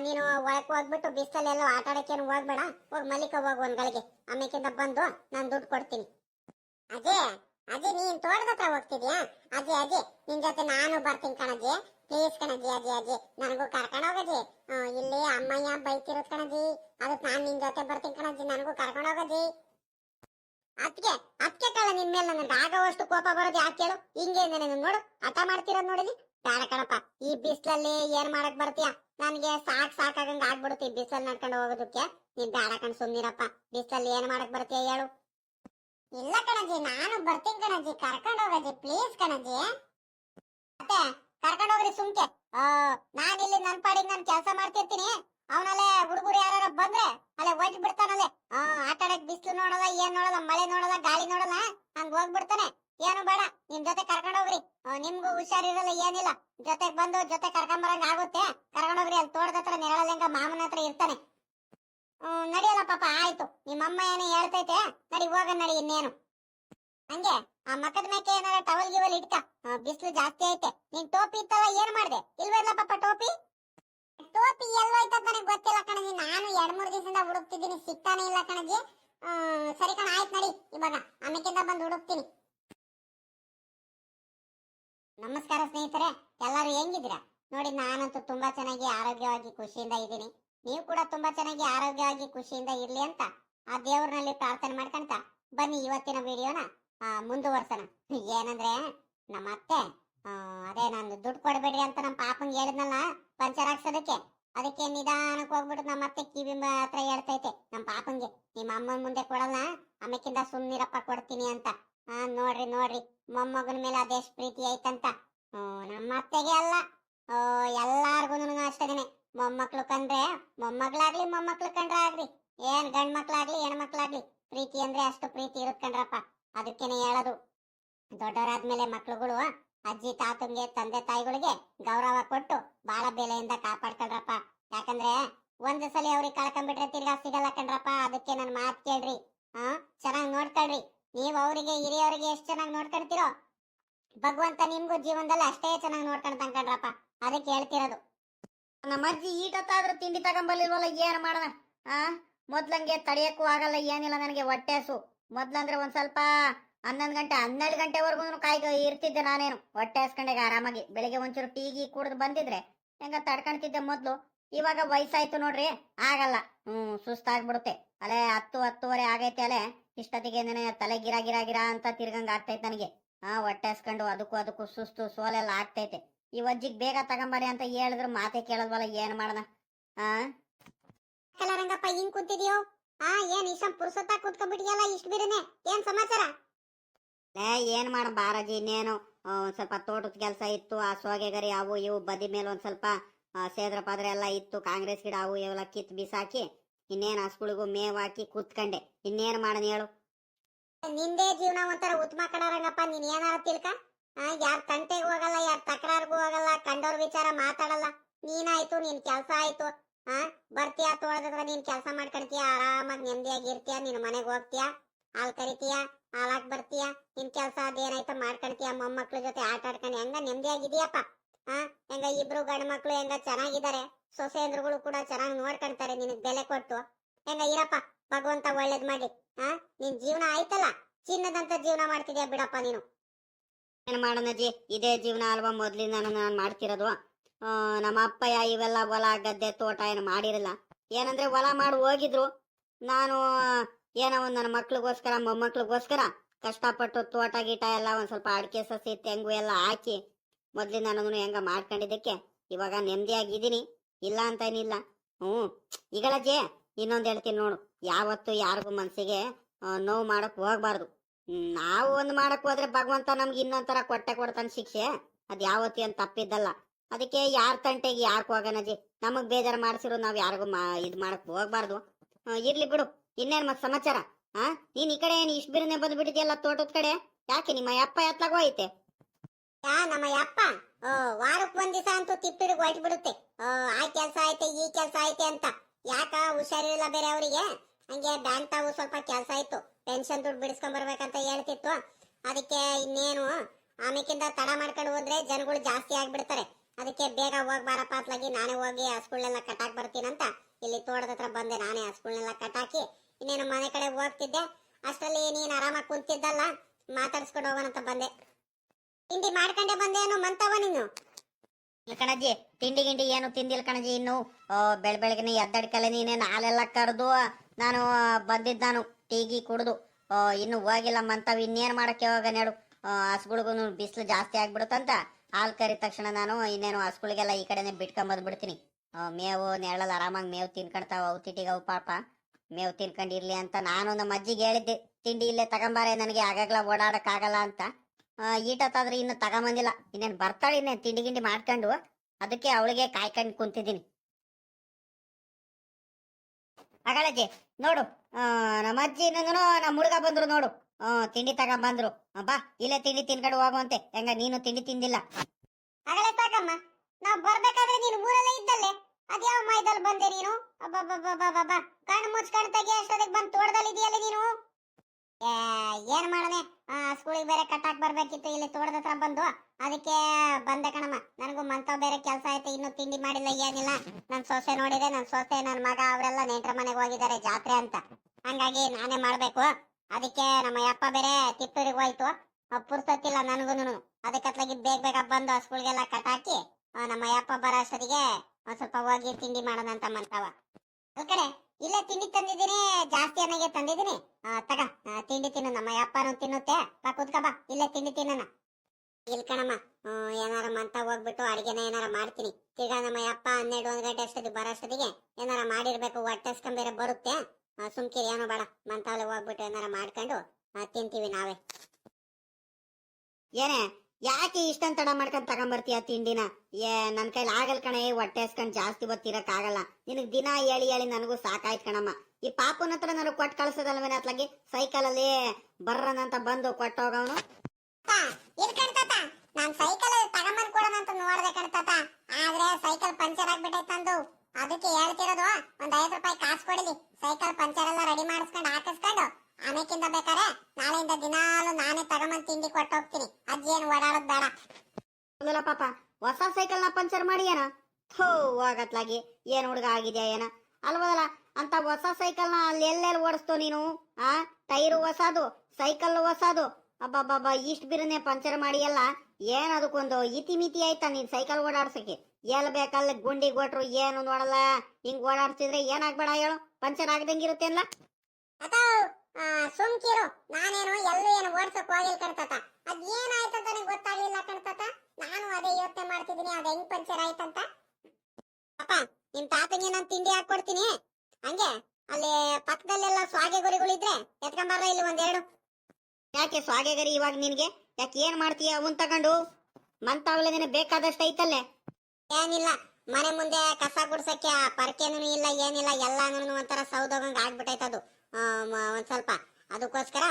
ನೀನು ಒಳಕ್ ಹೋಗ್ಬಿಟ್ಟು ಬಿಸಿಲೆಲ್ಲೋ ಆಟ ಆಡಕ್ಕೇನು ಹೋಗ್ಬೇಡ. ಹೋಗ್ ಮಲಿಕ ಹೋಗ್ ಒಂದ್ ಗಳಿಗೆ. ಆಮೇಕಿಂದ ಬಂದು ನಾನು ದುಡ್ಡು ಕೊಡ್ತೀನಿ. ಅಜಯ್! ಅಜಯ್, ನೀನ್ ತೋಟದ ಹತ್ರ ಹೋಗ್ತಿದ್ಯಾ? ಅಜಿ ಅಜಯ್, ನಿನ್ ಜೊತೆ ನಾನು ಬರ್ತೀನಿ ಕಣಜಿ. ಪ್ಲೀಸ್ ಕಣಜಿ ಅಜಿ ಅಜಿ ನನಗೂ ಕರ್ಕೊಂಡು ಹೋಗಜಿ. ಇಲ್ಲಿ ಅಮ್ಮಯ್ಯ ಬೈತಿರೋದ್ ಕಣಜಿ. ಅದಕ್ಕೆ ನಾನ್ ನಿನ್ ಜೊತೆ ಬರ್ತೀನಿ ಕಣಜಿ, ನನಗೂ ಕರ್ಕೊಂಡು ಹೋಗಜಿ. ಅದಕ್ಕೆ ಅದಕ್ಕೆ ಕಳ ನಿನ್ ಮೇಲೆ ನನಗೆ ಆಗೋವಷ್ಟು ಕೋಪ ಬರೋದು ಯಾಕೆ ಹೇಳು ಹಿಂಗೆ ನೀನು ನೋಡು. ಹಠ ಮಾಡ್ತಿರೋದ್ ನೋಡಿಲಿ ಬೇಡ ಕಣಪ್ಪ, ಈ ಬಿಸ್ಲಲ್ಲಿ ಏನ್ ಮಾಡಕ್ ಬರ್ತೀಯ? ನನಗೆ ಸಾಕ್ ಸಾಕಾಗಂಗ್ ಆಗ್ಬಿಡುತ್ತೆ ಈ ಬಿಸ್ಲಲ್ಲಿ ನಡ್ಕೊಂಡು ಹೋಗೋದಕ್ಕೆ. ನೀನ್ ಬೇಡ ಕಣ್ ಸುಮ್ನಿರಪ್ಪ. ಬಿಸ್ಲಲ್ಲಿ ಏನ್ ಮಾಡಕ್ ಬರ್ತೀಯ ಹೇಳು. ಇಲ್ಲ ಕಣಜಿ, ನಾನು ಬರ್ತೀನಿ ಕಣಜಿ, ಕರ್ಕೊಂಡು ಹೋಗಜಿ ಪ್ಲೀಸ್ ಕಣಜಿ. ಮತ್ತೆ ಕರ್ಕೊಂಡು ಹೋಗ್ರಿ ಸುಮ್ಕೆ. ನಾನ್ ಇಲ್ಲಿ ನನ್ ಪಾಡಿಗೆ ನಾನು ಕೆಲಸ ಮಾಡ್ತಿರ್ತೀನಿ. ಅವನಲ್ಲೇ ಹುಡುಗರು ಯಾರು ಬಂದ್ರೆ ಅಲ್ಲೇ ಹೋಗಿ ಬಿಡ್ತಾನಲ್ಲೇ ಆಟ ಆಡಕ್ ಬಿಸಿಲು ನೋಡಲ್ಲ, ಏನ್ ನೋಡಲ್ಲ, ಮಳೆ ನೋಡಲ್ಲ, ಗಾಳಿ ನೋಡಲ್ಲ ಹಂಗ ಹೋಗ್ಬಿಡ್ತಾನೆ. ಏನು ಬೇಡ, ನಿಮ್ ಜೊತೆ ಕರ್ಕೊಂಡು ಹೋಗ್ರಿ. ನಿಮ್ಗೂ ಹುಷಾರ್ ಇರಲ್ಲ ಏನಿಲ್ಲ. ಜೊತೆಗ್ ಬಂದು ಜೊತೆ ಕರ್ಕೊಂಡ್ ಬರಂಗ ಆಗುತ್ತೆ. ಕರ್ಕೊಂಡು ಹೋಗ್ರಿ, ಅಲ್ಲಿ ತೋಟದ ಹತ್ರ ನೆರಳಂಗ ಮಾಮನ ಹತ್ರ ಇರ್ತಾನೆ. ನಡಿಯಲ್ಲ ಪಾಪ, ಆಯ್ತು. ನಿಮ್ಮ ಅಮ್ಮ ಏನೇ ಹೇಳ್ತೈತೆ, ನಡಿ ಹೋಗ ನಡಿ ಇನ್ನೇನು. ಹಂಗೆ, ಆ ಮಕ್ಕದ ಮೇಕೆ ಏನಾರ ಟವಲ್ ಗಿವಲ್ ಇಟ್ಕ ಬಿಸಿಲು ಜಾಸ್ತಿ ಐತೆ. ನಿನ್ ಟೋಪಿ ಇತ್ತಲ್ಲ, ಏನ್ ಮಾಡ್ದೆ? ಇಲ್ವಲ್ಲ ಪಾಪ ಟೋಪಿ? ಟೋಪಿ ಎಲ್ಲೋಯ್ತ ನನಗೆ ಗೊತ್ತಿಲ್ಲ ಕಣಜಿ. ನಾನು ಎರಡ್ ಮೂರ್ ದಿವಸದಿಂದ ಹುಡುಕ್ತಿದ್ದೀನಿ, ಸಿಗ್ತಾನೆ ಇಲ್ಲ ಕಣಜಿ. ಸರಿ ಕಣ, ಆಯ್ತು ನಡಿ, ಇವಾಗ ಆಮೇಕಿಂದ ಬಂದು ಹುಡುಕ್ತೀನಿ. ನಮಸ್ಕಾರ ಸ್ನೇಹಿತರೆ, ಎಲ್ಲರೂ ಹೆಂಗಿದ್ದೀರಾ? ನೋಡಿ, ನಾನಂತೂ ತುಂಬಾ ಚೆನ್ನಾಗಿ, ಆರೋಗ್ಯವಾಗಿ, ಖುಷಿಯಿಂದ ಇದ್ದೀನಿ. ನೀವು ಕೂಡ ತುಂಬಾ ಚೆನ್ನಾಗಿ ಆರೋಗ್ಯವಾಗಿ ಖುಷಿಯಿಂದ ಇರ್ಲಿ ಅಂತ ಆ ದೇವ್ರನಲ್ಲಿ ಪ್ರಾರ್ಥನೆ ಮಾಡ್ಕೊಂತ ಬನ್ನಿ ಇವತ್ತಿನ ವಿಡಿಯೋನ ಮುಂದುವರ್ಸೋಣ. ಏನಂದ್ರೆ ನಮ್ಮ ಅತ್ತೆ ಅದೇ ನಾನು ದುಡ್ಡು ಕೊಡಬೇಡಿ ಅಂತ ನಮ್ಮ ಪಾಪಂಗೆ ಹೇಳಿದ್ನಲ್ಲ ಪಂಚರ್ ಹಾಕ್ಸೋದಕ್ಕೆ ಅದಕ್ಕೆ ನಿಧಾನಕ್ಕೆ ಹೋಗ್ಬಿಟ್ಟು ನಮ್ಮ ಅತ್ತೆ ಕಿವಿ ಹತ್ರ ಹೇಳ್ತೈತೆ, ನಮ್ಮ ಪಾಪಂಗೆ, ನಿಮ್ಮ ಅಮ್ಮನ ಮುಂದೆ ಕೊಡಲ್ಲ ಆಮೇಕಿಂದ ಸುಮ್ನಿರಪ್ಪ ಕೊಡ್ತೀನಿ ಅಂತ. ಹಾ ನೋಡ್ರಿ ನೋಡ್ರಿ, ಮೊಮ್ಮಗನ ಮೇಲೆ ಅದೆಷ್ಟು ಪ್ರೀತಿ ಐತಂತ. ನಮ್ಮ ಅತ್ತೆಗೆ ಅಲ್ಲ ಎಲ್ಲಾರ್ಗು ಅಷ್ಟೇನೆ ಮೊಮ್ಮಕ್ಳು ಕಂಡ್ರೆ, ಮೊಮ್ಮಗ್ಳಾಗ್ಲಿ ಮೊಮ್ಮಕ್ಳು ಕಂಡ್ರೆ ಆಗ್ಲಿ ಏನ್ ಗಂಡ್ ಮಕ್ಳಾಗ್ಲಿ ಹೆಣ್ಮಕ್ಳಾಗ್ಲಿ ಪ್ರೀತಿ ಅಂದ್ರೆ ಅಷ್ಟು ಪ್ರೀತಿ ಇರುತ್ ಕಣ್ರಪ್ಪ ಅದಕ್ಕೇನೆ ಹೇಳೋದು. ದೊಡ್ಡವರಾದ್ಮೇಲೆ ಮಕ್ಳುಗಳು ಅಜ್ಜಿ, ತಾತಂಗೆ, ತಂದೆ, ತಾಯಿಗಳಿಗೆ ಗೌರವ ಕೊಟ್ಟು ಬಾಳ ಬೆಲೆಯಿಂದ ಕಾಪಾಡ್ಕೊಳ್ರಪ್ಪ ಯಾಕಂದ್ರೆ ಒಂದ್ ಸಲ ಅವ್ರಿಗೆ ಕಳ್ಕೊಂಡ್ಬಿಟ್ರೆ ತಿರ್ಗಾ ಸಿಗಲ್ಲ ಕಣ್ರಪ್ಪ ಅದಕ್ಕೆ ನನ್ ಮಾತ್ ಕೇಳ್ರಿ. ಹಾ ಚೆನ್ನಾಗ್ ನೋಡ್ಕೊಳ್ರಿ. ನೀವ್ ಅವರಿಗೆ, ಹಿರಿಯವರಿಗೆ ಎಷ್ಟ್ ಚೆನ್ನಾಗ್ ನೋಡ್ಕೊಳ್ತಿರೋ ಭಗವಂತ ನಿಮ್ಗೂ ಜೀವನದಲ್ಲಿ ಅಷ್ಟೇ ಚೆನ್ನಾಗ್ ನೋಡ್ಕೊಂಡ್ ಕಣ್ರಪ್ಪ ಅದಕ್ಕೆ ಹೇಳ್ತಿರೋದು. ನಮ್ಮ ಅಜ್ಜಿ ಈಟತ್ತಾದ್ರೂ ತಿಂಡಿ ತಗೊಂಬಲ್ಲಿಲ್ವಲ್ಲ, ಏನು ಮಾಡೋಣ ಆ? ಮೊದ್ಲಂಗೆ ತಡೆಯಕ್ಕೂ ಆಗಲ್ಲ, ಏನಿಲ್ಲ ನನಗೆ ಹೊಟ್ಟೆ ಹಸು ಮೊದ್ಲಂದ್ರೆ ಒಂದ್ ಸ್ವಲ್ಪ ಹನ್ನೊಂದು ಗಂಟೆ, ಹನ್ನೆರಡು ಗಂಟೆವರೆಗೂ ಕಾಯ್ಕ ಇರ್ತಿದ್ದೆ ನಾನೇನು. ಹೊಟ್ಟೆ ಹಸ್ಕೊಂಡಾಗ ಆರಾಮಾಗಿ. ಬೆಳಿಗ್ಗೆ ಒಂಚೂರು ಟೀ ಗೀ ಕುಡಿದು ಬಂದಿದ್ರೆ ಹೆಂಗ ತಡ್ಕೊಂತಿದ್ದೆ ಮೊದ್ಲು. ಇವಾಗ ವಯಸ್ಸಾಯ್ತು ನೋಡ್ರಿ, ಆಗಲ್ಲ. ಹ್ಮ್, ಸುಸ್ತಾಗ್ಬಿಡುತ್ತೆ. ಅಲೆ ಹತ್ತು, ಹತ್ತುವರೆ ಆಗೈತೆ ಅಲೆ. ಇಷ್ಟೊತ್ತಿಗೆ ತಲೆ ಗಿರ ಗಿರಾ ಗಿರ ಅಂತ ತಿರ್ಗಂಗ್ ಆಗ್ತೈತೆ ನನಗೆ. ಆ ಹೊಟ್ಟೆ ಹಸ್ಕೊಂಡು ಅದಕ್ಕೂ ಅದಕ್ಕೂ ಸುಸ್ತು, ಸೋಲೆಲ್ಲ ಆಗ್ತೈತೆ. ಈ ಅಜ್ಜಿಗ್ ಬೇಗ ತಗೊಂಬರಿ ಅಂತ ಹೇಳಿದ್ರು ಮಾತೆ ಕೇಳಲ್ವಲ್ಲ ಏನ್ ಮಾಡೋಣ ಆ? ರಂಗಪ್ಪ ಹಿಂಗ್ ಕುಂತಿದ್ಯೋ? ಆ ಏನ್ ಇಷ್ಟ ಪುರುಸತ್ತ ಕುತ್ಕೊಂಡ್ಬಿಟ್ಟಿಯಲ್ಲ ಇಷ್ಟ ಬಿರನೆ ಏನ್ ಸಮಾಚಾರ? ಏ ಏನ್ ಮಾಡ ಬಾರಾಜಿ ಇನ್ನೇನು ಒಂದ್ ಸ್ವಲ್ಪ ತೋಟದ ಕೆಲಸ ಇತ್ತು ಆ ಸೋಗೆಗರಿ ಅವು ಇವು ಬದಿ ಮೇಲೆ ಒಂದ್ ಸ್ವಲ್ಪ ಸೇದ್ರ ಪಾದ್ರೆ ಎಲ್ಲ ಇತ್ತು ಕಾಂಗ್ರೆಸ್ ಗಿಡ ಅವು ಇವೆಲ್ಲ ಕಿತ್ ಬಿಸಾಕಿ ಇನ್ನೇನ್ ಹಸ್ಗಳಿಗೂ ಮೇವ್ ಹಾಕಿ ಕೂತ್ಕಂಡೆ. ಇನ್ನೇನ್ ಮಾಡನ್ ಹೇಳು? ನಿಂದೇ ಜೀವನ ಒಂಥರ ಉತ್ತಮ ಕಣರಂಗಪ್ಪ ನೀನ್ ಏನಾರ ತಿಳ್ಕ? ಯಾರ ತಂಟೆಗೂ ಹೋಗಲ್ಲ ಯಾರ ತಕರಾರ್ಗೂ ಹೋಗಲ್ಲ, ಕಂಡವ್ರ ವಿಚಾರ ಮಾತಾಡಲ್ಲ. ನೀನಾಯ್ತು, ನಿನ್ ಕೆಲಸ ಆಯ್ತು. ಆ, ಬರ್ತೀಯ ತೋಳದ್ರ ನೀನ್ ಕೆಲಸ ಮಾಡ್ಕೊಳ್ತೀಯ ಆರಾಮಾಗಿ ನೆಮ್ಮದಿಯಾಗಿ ಇರ್ತೀಯ ನಿನ್ ಮನೆಗ್ ಹೋಗ್ತೀಯ, ಹಾಲ್ ಕರಿತೀಯ, ಹಾಲಾಕ್ ಬರ್ತೀಯ, ನಿನ್ ಕೆಲಸ ಅದೇನಾಯ್ತು ಮಾಡ್ಕೊಳ್ತೀಯ ಮೊಮ್ಮಕ್ಳ ಜೊತೆ ಆಟ ಆಡ್ಕೊಂಡು ಹೆಂಗ ನೆಮ್ಮದಿಯಾಗಿದೀಯಪ್ಪ ಆ, ಹೆಂಗ ಇಬ್ರು ಗಂಡ್ ಮಕ್ಳು ಹೆಂಗ ಚೆನ್ನಾಗಿದ್ದಾರೆ? ಸೊಸೆಂದ್ರುಗಳು ಕೂಡ ಚೆನ್ನಾಗಿ ನೋಡ್ಕೊಂತಾರೆ, ನಿನಗ್ ಬೆಲೆ ಕೊಟ್ಟು. ಹೆಂಗ ಇರಪ್ಪ, ಭಗವಂತ ಒಳ್ಳೇದ್ ಮಾಡಿ. ಆ, ನಿನ್ ಜೀವನ ಆಯ್ತಲ್ಲ? ಚಿನ್ನದಂತ ಜೀವನ ಮಾಡ್ತಿದ್ಯಾ ಬಿಡಪ್ಪ ನೀನು? ಏನ್ ಮಾಡೋಣಜ್ಜಿ? ಇದೇ ಜೀವನ ಅಲ್ವಾ? ಮೊದ್ಲಿಂದ ನಾನು ಮಾಡ್ತಿರೋದು. ನಮ್ಮ ಅಪ್ಪಯ್ಯ ಇವೆಲ್ಲ ಹೊಲ, ಗದ್ದೆ, ತೋಟ ಏನು ಮಾಡಿರಲ್ಲ. ಏನಂದ್ರೆ ಹೊಲ ಮಾಡಿ ಹೋಗಿದ್ರು. ನಾನು, ಏನೋ ಒಂದು ನನ್ನ ಮಕ್ಳಿಗೋಸ್ಕರ, ಮೊಮ್ಮಕ್ಳಿಗೋಸ್ಕರ ಕಷ್ಟಪಟ್ಟು ತೋಟ, ಗೀಟ ಎಲ್ಲ ಒಂದು ಸ್ವಲ್ಪ ಅಡಿಕೆ, ಸಸಿ, ತೆಂಗು ಎಲ್ಲ ಹಾಕಿ ಮೊದಲಿಂದ ನಾನು ಹೆಂಗ ಮಾಡ್ಕೊಂಡಿದ್ದಕ್ಕೆ ಇವಾಗ ನೆಮ್ಮದಿಯಾಗಿದ್ದೀನಿ. ಇಲ್ಲ ಅಂತ ಏನಿಲ್ಲ. ಹ್ಞೂ. ಈಗಳಜ್ಜೆ, ಇನ್ನೊಂದು ಹೇಳ್ತೀನಿ ನೋಡು. ಯಾವತ್ತು ಯಾರಿಗೂ ಮನಸ್ಸಿಗೆ ನೋವು ಮಾಡೋಕೆ ಹೋಗ್ಬಾರ್ದು. ನಾವು ಒಂದು ಮಾಡಕ್ ಹೋದ್ರೆ ಭಗವಂತ ನಮ್ಗೆ ಇನ್ನೊಂದ್ ಕೊಟ್ಟೆ ಕೊಡ್ತಾನೆ ಶಿಕ್ಷೆ. ಅದ್ ಯಾವತ್ತಿ ಅಂತ ತಪ್ಪಿದ್ದಲ್ಲ. ಅದಕ್ಕೆ ಯಾರ ತಂಟೆಗೆ ಯಾಕೆ ಹೋಗೋಣಜಿ ನಮಗ್ ಬೇಜಾರು ಮಾಡ್ಸಿರು ನಾವ್ ಯಾರಿಗೂ ಮಾ, ಇದ್ ಮಾಡಕ್ ಹೋಗ್ಬಾರ್ದು. ಇರ್ಲಿ ಬಿಡು. ಇನ್ನೇನ್ ಮತ್ ಸಮಾಚಾರ? ಆ ನೀನ್ ಈ ಕಡೆ ಏನ್ ಇಷ್ಟ ಬಿರುನೆ ಬಂದ್ಬಿಟ್ಟಿದ್ಯಲ್ಲ ತೋಟದ ಕಡೆ? ಯಾಕೆ ನಿಮ್ಮ ಅಪ್ಪ ಎತ್ಲಾಗ ಹೋಯ್ತೆ? ಯಾ, ನಮ್ಮ ಯಪ್ಪ ಓ, ವಾರಕ್ ಒಂದ್ ದಿವಸ ಅಂತೂ ತಿಪ್ಪಿಡಿಗೆ ಹೊಯ್ಟ್ ಬಿಡುತ್ತೆ. ಆ ಕೆಲ್ಸ ಆಯ್ತೆ, ಈ ಕೆಲ್ಸ ಐತೆ ಅಂತ. ಯಾಕ ಹುಷಾರಿಲ್ಲ ಬೇರೆ ಅವರಿಗೆ? ಹಂಗೆ ಬ್ಯಾಂಕ್ ತಾವು ಸ್ವಲ್ಪ ಕೆಲಸ ಇತ್ತು. ಪೆನ್ಷನ್ ದುಡ್ಡು ಬಿಡಿಸ್ಕೊಂಡ್ ಬರ್ಬೇಕಂತ ಹೇಳ್ತಿತ್ತು. ಅದಕ್ಕೆ ಇನ್ನೇನು ಆಮೇಕಿಂದ ತಡ ಮಾಡ್ಕೊಂಡು ಹೋದ್ರೆ ಜನಗಳು ಜಾಸ್ತಿ ಆಗ್ಬಿಡ್ತಾರೆ. ಅದಕ್ಕೆ ಬೇಗ ಹೋಗಿ ಬಾರಪ್ಪ ಅತ್ಲಾಗಿ, ನಾನೇ ಹೋಗಿ ಹಸ್ಗಳ್ನೆಲ್ಲ ಕಟ್ಟಾಕ್ ಬರ್ತೀನಂತ ಇಲ್ಲಿ ತೋಟದ ಹತ್ರ ಬಂದೆ ನಾನೇ ಹಸ್ಗಳನ್ನೆಲ್ಲ ಕಟ್ಟಾಕಿ. ಇನ್ನೇನು ಮನೆ ಕಡೆ ಹೋಗ್ತಿದ್ದೆ. ಅಷ್ಟರಲ್ಲಿ ನೀನ್ ಆರಾಮಾಗಿ ಕುಂತಿದ್ದಲ್ಲ, ಮಾತಾಡ್ಸ್ಕೊಂಡು ಹೋಗೋಣಂತ ಬಂದೆ. ತಿಂಡಿ ಮಾಡ್ಕೊಂಡೆ ಬಂದೆ ಏನೋ ಮಂತವ ನೀನು? ಕಣಜ್ಜಿ, ತಿಂಡಿ ಗಿಂಡಿ ಏನು ತಿಂದಿಲ್ಲ ಕಣಜ್ಜಿ. ಇನ್ನು ಬೆಳ್ ಬೆಳಗ್ಗೆ ಎದ್ದಡ್ಕಲೆ ನೀನೇನು ಹಾಲೆಲ್ಲ ಕರೆದು ನಾನು ಬಂದಿದ್ದು ನಾನು ಟೀಗಿ ಕುಡಿದು ಇನ್ನು ಹೋಗಿಲ್ಲ ಮಂತವ್, ಇನ್ನೇನು ಮಾಡಕ್ಕೆ ಹೋಗ ನೆಡು. ಹಸ್ಗಳಿಗೂ ಬಿಸಿಲು ಜಾಸ್ತಿ ಆಗ್ಬಿಡುತ್ತಂತ. ಹಾಲು ಕರಿದ ತಕ್ಷಣ ನಾನು ಇನ್ನೇನು ಹಸುಗಳಿಗೆಲ್ಲ ಈ ಕಡೆನೆ ಬಿಟ್ಕೊಂಡ್ ಬಂದ್ಬಿಡ್ತೀನಿ. ಮೇವು ನೆರಳಲ್ಲಿ ಆರಾಮಾಗಿ ಮೇವು ತಿನ್ಕೊಂತಾವ ಅವು ತಿಟಿಗವು ಪಾಪ. ಮೇವು ತಿನ್ಕೊಂಡಿರ್ಲಿ ಅಂತ ನಾನು ನಮ್ಮ ಅಜ್ಜಿಗೆ ಹೇಳಿದ್ದೆ. ತಿಂಡಿ ಇಲ್ಲೇ ತಗೊಂಬಾರೆ, ನನಗೆ ಆಗಾಗ್ಲ ಆಗಲ್ಲ ಅಂತ. ಈಟತ್ತಾದ್ರೆ ಇನ್ನು ತಗೊಂಬಂದಿಲ್ಲ. ಇನ್ನೇನು ಬರ್ತಾಳೆ ಇನ್ನೇನು ತಿಂಡಿ ಗಿಂಡಿ ಮಾಡ್ಕೊಂಡು? ಅದಕ್ಕೆ ಅವಳಿಗೆ ಕಾಯ್ಕೊಂಡು ಕುಂತಿದ್ದೀನಿ. ಅಗಳಜ್ಜಿ ನೋಡು ನಮ್ಮ ಅಜ್ಜಿ ನಮ್ಮ ಹುಡುಗ ಬಂದ್ರು ನೋಡು. ತಿಂಡಿ ತಗೊಂಬಂದ್ರು ಬಂದ್ರು. ಬಾ, ಇಲ್ಲೇ ತಿಂಡಿ ತಿನ್ಕೊಂಡು ಹೋಗುವಂತೆ. ಹೆಂಗ, ನೀನು ತಿಂಡಿ ತಿಂದಿಲ್ಲ? ಆಗಲೇ ತಗಮ್ಮ ನಾವ್ ಬರ್ಬೇಕಾದ್ರೆ ನೀನು ಊರಲ್ಲೇ ಇದ್ದಲ್ಲೇ. ಅದ್ಯಾವ ಮೈದಲ್ಲಿ ಬಂದೆ ನೀನು? ಅಬ್ಬಬ್ಬಬ್ಬಬ್ಬಬ್ಬ ಕಣ್ಣು ಮುಚ್ಕೊಂಡು ತೆಗಿ ಅಷ್ಟೊತ್ತಿಗೆ ಬಂದು ತೋಟದಲ್ಲಿ ಇದೆಯಲ್ಲ ನೀನು? ಏನ್ ಮಾಡನೆ ಸ್ಕೂಲಿಗೆ ಬೇರೆ ಕಟ್ಟಾಕ್ ಬರ್ಬೇಕಿತ್ತು ಇಲ್ಲಿ ತೋಟದ ಹತ್ರ ಬಂದು. ಅದಕ್ಕೆ ಬಂದೆ ಕಣಮ್ಮ. ನನಗೂ ಮಂತವ್ ಬೇರೆ ಕೆಲಸ ಐತೆ ಇನ್ನು ತಿಂಡಿ ಮಾಡಿಲ್ಲ ಏನಿಲ್ಲ. ನನ್ ಸೊಸೆ ನೋಡಿದೆ ನನ್ ಸೊಸೆ ನನ್ ಮಗ ಅವರೆಲ್ಲ ನೆಂಟ್ರ ಮನೆಗೆ ಹೋಗಿದ್ದಾರೆ ಜಾತ್ರೆ ಅಂತ. ಹಂಗಾಗಿ ನಾನೇ ಮಾಡ್ಬೇಕು. ಅದಕ್ಕೆ ನಮ್ಮ ಅಪ್ಪ ಬೇರೆ ತಿಪ್ಪೂರಿಗೆ ಹೋಯ್ತು. ಪುರ್ಸತ್ತಿಲ್ಲ ನನಗೂನು ಅದಕ್ಕತ್ಲಾಗಿ ಬೇಗ ಬೇಗ ಬಂದು ಸ್ಕೂಲ್ಗೆಲ್ಲ ಕಟಾಕಿ ಆ, ನಮ್ಮ ಅಪ್ಪ ಬರೋ ಅಷ್ಟೊತ್ತಿಗೆ ಒಂದ್ ಸ್ವಲ್ಪ ಹೋಗಿ ತಿಂಡಿ ಮಾಡೋಣ ಅಂತ ಮಂತವ ಇಲ್ಲೇ, ತಿಂಡಿ ತಂದಿದ್ದೀನಿ. ಜಾಸ್ತಿ ಅನ್ನಗೆ ತಂದಿದ್ದೀನಿ. ತಗ ತಿಂಡಿ ತಿನ್ನೋಣ ನಮ್ಮ ಯಪ್ಪನು ತಿನ್ನುತ್ತೆ. ಬಾ, ಕುತ್ಕ, ಬಾ. ಇಲ್ಲ ತಿಂಡಿ ತಿನ್ನೋಣ. ಇಲ್ ಕಣಮ್ಮ ಏನಾರ ಮಂತ ಹೋಗ್ಬಿಟ್ಟು ಅಡಿಗೆನ ಏನಾರ ಮಾಡ್ತೀನಿ. ತಿರ್ಗಾ ನಮ್ಮ ಅಪ್ಪ ಹನ್ನೆರಡು, ಒಂದ್ ಗಂಟೆ ಅಷ್ಟೊತ್ತಿಗೆ ಬರೋಷ್ಟೊತ್ತಿಗೆ ಏನಾರ ಮಾಡಿರ್ಬೇಕು. ಹೊಟ್ಟೆ ಬೇರೆ ಬರುತ್ತೆ. ಸುಮ್ಕಿರಿ, ಏನೋ ಬೇಡ. ಮಂತಾವಲೆ ಹೋಗ್ಬಿಟ್ಟು ಏನಾರ ಮಾಡ್ಕೊಂಡು ತಿಂತೀವಿ ನಾವೇ. ಏನೇ ಯಾಕೆ ಇಷ್ಟಂತ ತಡ ಮಾಡ್ಕೊಂಡ್ ತಗೊಂಬರ್ತೀಯ ತಿಂಡಿನ? ಏ, ನನ್ ಕೈಲಿ ಆಗಲ್ ಕಣೆ, ಹೊಟ್ಟೆ ಹಸ್ಕೊಂಡ್ ಜಾಸ್ತಿ ಹೊತ್ತಿರಕ್ ಆಗಲ್ಲ ನಿನಗ್ ದಿನ ಹೇಳಿ ಹೇಳಿ ನನಗೂ ಸಾಕಾಯ್ತು ಕಣಮ್ಮ. ಈ ಪಾಪನ ಹತ್ರ ನನಗ್ ಕೊಟ್ಟು ಕಳ್ಸೋದಲ್ವೇನ ಅತ್ಲಾಗಿ? ಸೈಕಲ್ ಅಲ್ಲಿ ಬರ್ರನಂತ ಬಂದು ಕೊಟ್ಟೋಗವನು ನಾನ್ ಸೈಕಲ್ ತಗೊಂಬಂದ್ ಕೊಡೋಣ ಅಂತ ನೋಡ್ದೆ ಆದ್ರೆ ಸೈಕಲ್ ಪಂಚರ್ ಆಗ್ಬಿಟ್ಟೈತ್ ಅದಕ್ಕೆ ಹೇಳ್ತಿರೋದು ಒಂದ್ ಐವತ್ ರೂಪಾಯಿ ಕಾಸು ಕೊಡಿಲಿ ಸೈಕಲ್ ಪಂಚರ್ ಎಲ್ಲ ರೆಡಿ ಮಾಡಿಸ್ಕೊಂಡು ಹಾಕಿಸ್ಕೊಂಡು ಆಮೇಕಿಂದ ಬೇಕಾರೆ ನಾಳೆಯಿಂದ ದಿನಾಲು ನಾನೇ ತಗೊಂಬಂದ್ ತಿಂಡಿ ಕೊಟ್ಟು ಹೋಗ್ತೀನಿ ಅಜ್ಜಿ ಏನ್ ಓಡಾಡೋದ್ ಬೇಡ ಅಲ್ಲಲ್ಲ ಪಾಪ ಹೊಸ ಸೈಕಲ್ನ ಪಂಚರ್ ಮಾಡಿ ಏನ ಥೋ ಹೋಗತ್ಲಾಗಿ ಏನ್ ಹುಡುಗ ಆಗಿದ್ಯಾ ಏನ ಅಲ್ವದಲ್ಲ ಅಂತ ಹೊಸ ಸೈಕಲ್ನ ಅಲ್ಲಿ ಎಲ್ಲೆಲ್ಲಿ ಓಡಿಸ್ತೋ ನೀನು ಆ ಟೈರು ಹೊಸದು ಸೈಕಲ್ ಹೊಸದು. ಅಬ್ಬಬ್ಬಬ್ಬ, ಇಷ್ಟ ಬಿರನೆ ಪಂಚರ್ ಮಾಡಿ ಎಲ್ಲ. ಏನ್ ಅದಕ್ಕೊಂದು ಇತಿ ಮಿತಿ ಆಯ್ತಾ ನೀನ್ ಸೈಕಲ್ ಓಡಾಡ್ಸಕ್ಕೆ? ಎಲ್ ಬೇಕಲ್ಲ ಗುಂಡಿ ಕೊಟ್ರು ಏನು ನೋಡಲ್ಲ? ಹಿಂಗ್ ಓಡಾಡ್ಸಿದ್ರೆ ಏನಾಗ್ಬೇಡ ಹೇಳು? ಪಂಚರ್ ಆಗದಂಗಿರುತ್ತೆ ಅಲ್ಲ? ಸುಮ್ಕಿರು. ನಾನೇನು, ಎಲ್ಲೂ ಏನು ಓಡ್ಸಕ್ ಹೋಗಿಲ್ಲ ಕಣ್ತತ. ಅದ್ ಏನಾಯ್ತು ಅಂತ ನನಗೆ ಗೊತ್ತಾಗ್ಲಿಲ್ಲ ಕಣ್ತತ? ನಾನು ಅದೇ ಯೋಚನೆ ಮಾಡ್ತಿದ್ದೀನಿ, ಅದ್ ಹೆಂಗ್ ಪಂಚರ್ ಆಯ್ತಂತ? ಅಪ್ಪ ನಿಮ್ ತಾತಂಗೆ ನಾನು ತಿಂಡಿ ಹಾಕೊಡ್ತೀನಿ ಹಂಗೆ? ಅಲ್ಲಿ ಪಕ್ಕದಲ್ಲೆಲ್ಲ ಸ್ವಾಗೆ ಗುರಿಗಳಿದ್ರೆ ಎತ್ಕೊಂಬಾರ ಇಲ್ಲಿ ಒಂದೆರಡು? ಯಾಕೆ ಸ್ವಾಗೆಗರಿ ಇವಾಗ ನಿನ್ಗೆ? ಯಾಕೆ ಏನ್ ಮಾಡ್ತೀಯ ಅವನ್ ತಗೊಂಡು? ಮಂತಾಗ್ಲೇ ನಿನಗೆ ಬೇಕಾದಷ್ಟು ಐತಲ್ಲೇ. ಏನಿಲ್ಲ, ಮನೆ ಮುಂದೆ ಕಸ ಗುಡ್ಸಕ್ಕೆ ಆ ಪರ್ಕೆನೂ ಇಲ್ಲ, ಏನಿಲ್ಲ ಎಲ್ಲಾನು ಒಂಥರ ಸೌದೋಗಂಗ್ ಆಗ್ಬಿಟ್ಟೈತೆ ಅದು. ಒಂದ್ ಸ್ವಲ್ಪ. ಅದಕ್ಕೋಸ್ಕರ